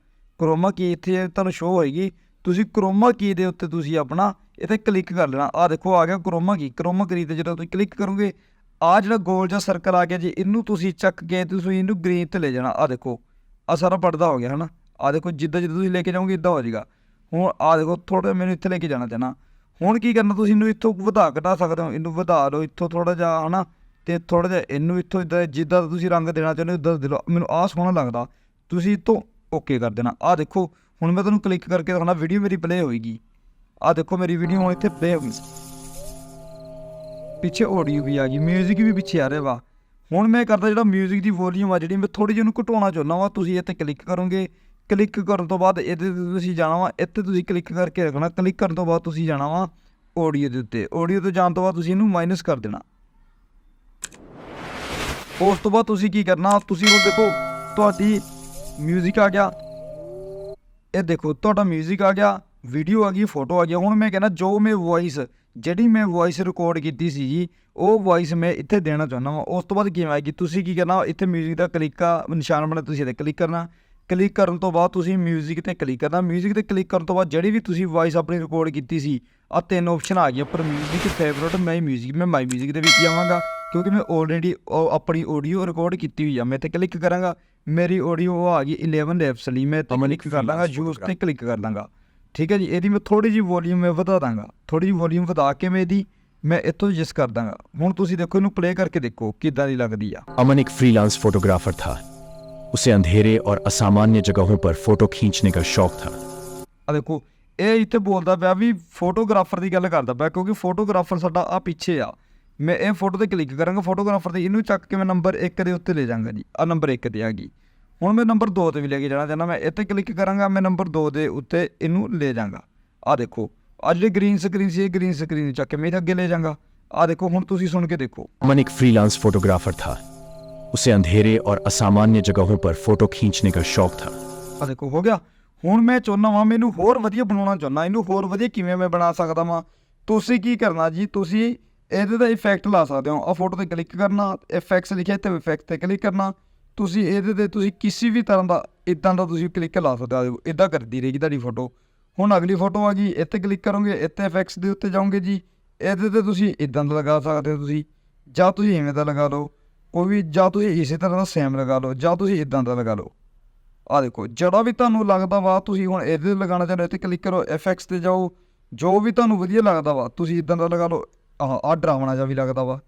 [SPEAKER 1] ਕਰੋਮਾ ਕੀ ਇੱਥੇ ਤੁਹਾਨੂੰ ਸ਼ੋ ਹੋਏਗੀ। ਤੁਸੀਂ ਕਰੋਮਾ ਕੀ ਦੇ ਉੱਤੇ ਤੁਸੀਂ ਆਪਣਾ ਇੱਥੇ ਕਲਿੱਕ ਕਰ ਲੈਣਾ। ਆ ਦੇਖੋ, ਆ ਗਿਆ ਕਰੋਮਾ ਕੀ। ਕਰੋਮਾ ਕੀ ਤੇ ਜਦੋਂ ਤੁਸੀਂ ਕਲਿੱਕ ਕਰੋਗੇ ਆ ਜਿਹੜਾ ਗੋਲ ਜਾਂ ਸਰਕਲ ਆ ਗਿਆ ਜੀ, ਇਹਨੂੰ ਤੁਸੀਂ ਚੱਕ ਕੇ ਤੁਸੀਂ ਇਹਨੂੰ ਗ੍ਰੀਨ ਤੇ ਲੈ ਜਾਣਾ। ਆ ਦੇਖੋ ਆ ਸਾਰਾ ਪਰਦਾ ਹੋ ਗਿਆ, ਹਨਾ? ਆ ਦੇਖੋ, ਜਿੱਦਾਂ ਜਿੱਦਾਂ ਤੁਸੀਂ ਲੈ ਕੇ ਜਾਓਗੇ, ਇਦਾਂ ਹੋ ਜਾਏਗਾ। ਹੁਣ ਆ ਦੇਖੋ ਥੋੜਾ ਮੈਨੂੰ ਇੱਥੇ ਲੈ ਕੇ ਜਾਣਾ ਚਾਹਨਾ ਹੁਣ ਕੀ ਕਰਨਾ, ਤੁਸੀਂ ਇਹਨੂੰ ਇੱਥੋਂ ਵਧਾ ਘਟਾ ਸਕਦੇ ਹੋ। ਇਹਨੂੰ ਵਧਾ ਲਓ ਇੱਥੋਂ ਥੋੜਾ ਜਿਹਾ, ਹਨਾ? ਤੇ ਥੋੜਾ ਜਿਹਾ ਇਹਨੂੰ ਇੱਥੋਂ ਇਦਾਂ ਜਿੱਦਾਂ ਦਾ ਤੁਸੀਂ ਰੰਗ ਦੇਣਾ ਚਾਹੁੰਦੇ ਹੋ, ਉਦਾਂ ਦੇ ਲਓ ਮੈਨੂੰ ਆਹ ਸੋਹਣਾ ਲੱਗਦਾ। ਤੁਸੀਂ ਇੱਥੋਂ ਓਕੇ ਕਰ ਦੇਣਾ ਆ ਦੇਖੋ ਹੁਣ ਮੈਂ ਤੁਹਾਨੂੰ ਕਲਿੱਕ ਕਰਕੇ ਦਿਖਾਉਣਾ ਵੀਡੀਓ ਮੇਰੀ ਪਲੇ ਹੋਏਗੀ ਆ ਦੇਖੋ ਮੇਰੀ ਵੀਡੀਓ ਹੁਣ ਇੱਥੇ ਪਲੇ ਹੋ ਗਈ ਪਿੱਛੇ ਆਡੀਓ ਵੀ ਆ ਗਈ 뮤직 ਵੀ ਪਿੱਛੇ ਆ ਰਿਹਾ ਵਾ ਹੁਣ ਮੈਂ ਕਰਦਾ ਜਿਹੜਾ 뮤직 ਦੀ ਵੋਲੀਅਮ ਆ ਜਿਹੜੀ ਮੈਂ ਥੋੜੀ ਜਿਹੀ ਉਹਨੂੰ ਘਟਾਉਣਾ ਚਾਹੁੰਦਾ ਵਾ ਤੁਸੀਂ ਇੱਥੇ ਕਲਿੱਕ ਕਰੋਗੇ ਕਲਿੱਕ ਕਰਨ ਤੋਂ ਬਾਅਦ ਇਹਦੇ ਤੇ ਤੁਸੀਂ ਜਾਣਾ ਵਾ ਇੱਥੇ ਤੁਸੀਂ ਕਲਿੱਕ ਕਰਕੇ ਰੱਖਣਾ ਕਲਿੱਕ ਕਰਨ ਤੋਂ ਬਾਅਦ ਤੁਸੀਂ ਜਾਣਾ ਵਾ ਆਡੀਓ ਦੇ ਉੱਤੇ ਆਡੀਓ ਤੇ ਜਾਣ ਤੋਂ ਬਾਅਦ ਤੁਸੀਂ ਇਹਨੂੰ ਮਾਈਨਸ ਕਰ ਦੇਣਾ ਉਸ ਤੋਂ ਬਾਅਦ ਤੁਸੀਂ ਕੀ ਕਰਨਾ ਤੁਸੀਂ ਹੁਣ ਦੇਖੋ ਤੁਹਾਡੀ ਮਿਊਜ਼ਿਕ ਆ ਗਿਆ। ਇਹ ਦੇਖੋ, ਤੁਹਾਡਾ ਮਿਊਜ਼ਿਕ ਆ ਗਿਆ ਵੀਡੀਓ ਆ ਗਈ ਫੋਟੋ ਆ ਗਈ ਹੁਣ ਮੈਂ ਕਹਿੰਦਾ, ਜੋ ਮੈਂ ਵੌਇਸ ਜਿਹੜੀ ਮੈਂ ਵੌਇਸ ਰਿਕਾਰਡ ਕੀਤੀ ਸੀ ਜੀ ਉਹ ਵੌਇਸ ਮੈਂ ਇੱਥੇ ਦੇਣਾ ਚਾਹੁੰਦਾ ਹਾਂ ਉਸ ਤੋਂ ਬਾਅਦ ਕੀ ਆਏਗੀ? ਤੁਸੀਂ ਕੀ ਕਰਨਾ? ਇੱਥੇ ਮਿਊਜ਼ਿਕ ਦਾ ਕਲਿੱਕਾ ਨਿਸ਼ਾਨ ਬਣਾ ਤੁਸੀਂ ਇੱਥੇ ਕਲਿੱਕ ਕਰਨਾ। ਕਲਿੱਕ ਕਰਨ ਤੋਂ ਬਾਅਦ ਤੁਸੀਂ ਮਿਊਜ਼ਿਕ ਤੇ ਕਲਿੱਕ ਕਰਨਾ। ਮਿਊਜ਼ਿਕ ਤੇ ਕਲਿੱਕ ਕਰਨ ਤੋਂ ਬਾਅਦ ਜਿਹੜੀ ਵੀ ਤੁਸੀਂ ਵੌਇਸ ਆਪਣੀ ਰਿਕਾਰਡ ਕੀਤੀ ਸੀ, ਆ ਤਿੰਨ ਆਪਸ਼ਨ ਆ ਗਈਆਂ। ਪਰ ਮਿਊਜ਼ਿਕ ਫੇਵਰਿਟ ਮੈਂ ਮਿਊਜ਼ਿਕ ਮੈਂ ਮਾਈ ਮਿਊਜ਼ਿਕ ਦੇ ਵਿੱਚ ਜਾਵਾਂਗਾ ਕਿਉਂਕਿ ਮੈਂ ਆਲਰੇਡੀ ਆਪਣੀ ਆਡੀਓ ਰਿਕਾਰਡ ਕੀਤੀ ਹੋਈ ਆ। ਮੈਂ ਇੱਥੇ ਕਲਿੱਕ ਕਰਾਂਗਾ। ਮੇਰੀ ਆਡੀਓ ਆ ਗਈ 11 ਰੈਪਸ ਲਈ ਮੈਂ ਤੇ ਕਲਿੱਕ ਕਰ ਲਾਂਗਾ ਯੂਜ਼ ਤੇ ਕਲਿੱਕ ਕਰ ਲਾਂਗਾ ਠੀਕ ਹੈ ਜੀ ਇਹਦੀ ਮੈਂ ਥੋੜੀ ਜਿਹੀ ਵੋਲੀਅਮ ਮੈਂ ਵਧਾ ਦਾਂਗਾ ਥੋੜੀ ਜਿਹੀ ਵੋਲੀਅਮ ਵਧਾ ਕੇ ਮੈਂ ਇਹਦੀ ਮੈਂ ਇੱਥੋਂ ਜਿਸ ਕਰ ਦਾਂਗਾ ਹੁਣ ਤੁਸੀਂ ਦੇਖੋ ਇਹਨੂੰ ਪਲੇ ਕਰਕੇ ਦੇਖੋ ਕਿੱਦਾਂ ਦੀ ਲੱਗਦੀ ਆ
[SPEAKER 2] अमन एक फ्रीलांस फोटोग्राफर था उसे अंधेरे और असामान्य जगहों पर फोटो खींचने का शौक था
[SPEAKER 1] ਆ ਦੇਖੋ ਇਹ ਇੱਥੇ ਬੋਲਦਾ ਪਿਆ ਵੀ ਫੋਟੋਗ੍ਰਾਫਰ ਦੀ ਗੱਲ ਕਰਦਾ ਪਿਆ ਕਿਉਂਕਿ ਫੋਟੋਗ੍ਰਾਫਰ ਸਾਡਾ ਆ ਪਿੱਛੇ ਆ ਮੈਂ ਇਹ ਫੋਟੋ ਤੇ ਕਲਿੱਕ ਕਰਾਂਗਾ ਫੋਟੋਗ੍ਰਾਫਰ ਤੇ ਇਹਨੂੰ ਚੱਕ ਕੇ ਮੈਂ ਨੰਬਰ 1 ਦੇ ਉੱਤੇ ਲੈ ਜਾਵਾਂਗਾ ਜੀ ਆ ਨੰਬਰ 1 ਤੇ ਆ ਗਈ ਹੁਣ ਮੈਂ ਨੰਬਰ 2 ਤੇ ਵੀ ਲੈ ਕੇ ਜਾਣਾ ਚਾਹੁੰਦਾ ਮੈਂ ਇੱਥੇ ਕਲਿੱਕ ਕਰਾਂਗਾ ਮੈਂ ਨੰਬਰ 2 ਦੇ ਉੱਤੇ ਇਹਨੂੰ ਲੈ ਜਾਵਾਂਗਾ ਆ ਦੇਖੋ ਆ ਜਿਹੜੀ ਗ੍ਰੀਨ ਸਕਰੀਨ ਸੀ ਇਹ ਗ੍ਰੀਨ ਸਕਰੀਨ ਚੱਕ ਕੇ ਮੈਂ ਇਹਦੇ ਅੱਗੇ ਲੈ ਜਾਵਾਂਗਾ ਆ ਦੇਖੋ ਹੁਣ ਤੁਸੀਂ ਸੁਣ ਕੇ ਦੇਖੋ
[SPEAKER 2] अमन एक फ्रीलांस फोटोग्राफर था उसे अंधेरे और असामान्य जगहों पर फोटो खींचने का शौक था
[SPEAKER 1] ਆ ਦੇਖੋ ਹੋ ਗਿਆ ਹੁਣ ਮੈਂ ਚਾਹੁੰਦਾ ਵਾਂ ਮੈਨੂੰ ਹੋਰ ਵਧੀਆ ਬਣਾਉਣਾ ਚਾਹੁੰਦਾ ਇਹਨੂੰ ਹੋਰ ਵਧੀਆ ਕਿਵੇਂ ਮੈਂ ਬਣਾ ਸਕਦਾ ਵਾਂ ਤੁਸੀਂ ਕੀ ਕਰਨਾ ਜੀ ਤੁਸੀਂ ਇਹਦੇ ਦਾ ਇਫੈਕਟ ਲਾ ਸਕਦੇ ਹੋ। ਆ ਫੋਟੋ ਤੇ ਕਲਿੱਕ ਕਰਨਾ ਇਫੈਕਟਸ ਲਿਖਿਆ ਤੇ ਇਫੈਕਟ ਤੇ ਕਲਿੱਕ ਕਰਨਾ। ਤੁਸੀਂ ਇਹਦੇ ਤੇ ਤੁਸੀਂ ਕਿਸੇ ਵੀ ਤਰ੍ਹਾਂ ਦਾ ਇਦਾਂ ਦਾ ਤੁਸੀਂ ਕਲਿੱਕ ਲਾ ਸਕਦੇ ਹੋ। ਇਦਾਂ ਕਰਦੀ ਰਹੇਗੀ ਤੁਹਾਡੀ ਫੋਟੋ ਹੁਣ ਅਗਲੀ ਫੋਟੋ ਆ ਗਈ, ਇੱਥੇ ਕਲਿੱਕ ਕਰੋਗੇ, ਇੱਥੇ ਇਫੈਕਟਸ ਦੇ ਉੱਤੇ ਜਾਓਗੇ ਜੀ। ਇਹਦੇ ਤੇ ਤੁਸੀਂ ਇਦਾਂ ਦਾ ਲਗਾ ਸਕਦੇ ਹੋ ਤੁਸੀਂ। ਜਾਂ ਤੁਸੀਂ ਇਵੇਂ ਦਾ ਲਗਾ ਲਓ। ਕੋਈ ਵੀ, ਜਾਂ ਤੁਸੀਂ ਇਸੇ ਤਰ੍ਹਾਂ ਦਾ ਸੇਮ ਲਗਾ ਲਓ, ਜਾਂ ਤੁਸੀਂ ਇਦਾਂ ਦਾ ਲਗਾ ਲਓ। ਆ ਦੇਖੋ, ਜਿਹੜਾ ਵੀ ਤੁਹਾਨੂੰ ਲੱਗਦਾ ਵਾ, ਤੁਸੀਂ ਹੁਣ ਇਹਦੇ ਤੇ ਲਗਾਉਣਾ ਚਾਹੁੰਦੇ ਹੋ ਤੇ ਕਲਿੱਕ ਕਰੋ ਐਫਐਕਸ ਤੇ ਜਾਓ। ਜੋ ਵੀ ਤੁਹਾਨੂੰ ਵਧੀਆ ਲੱਗਦਾ ਵਾ, ਤੁਸੀਂ ਇਦਾਂ ਦਾ ਲਗਾ ਲਓ। ਆ ਡਰਾਵਣਾ ਜਿਹਾ ਵੀ ਲੱਗਦਾ ਵਾ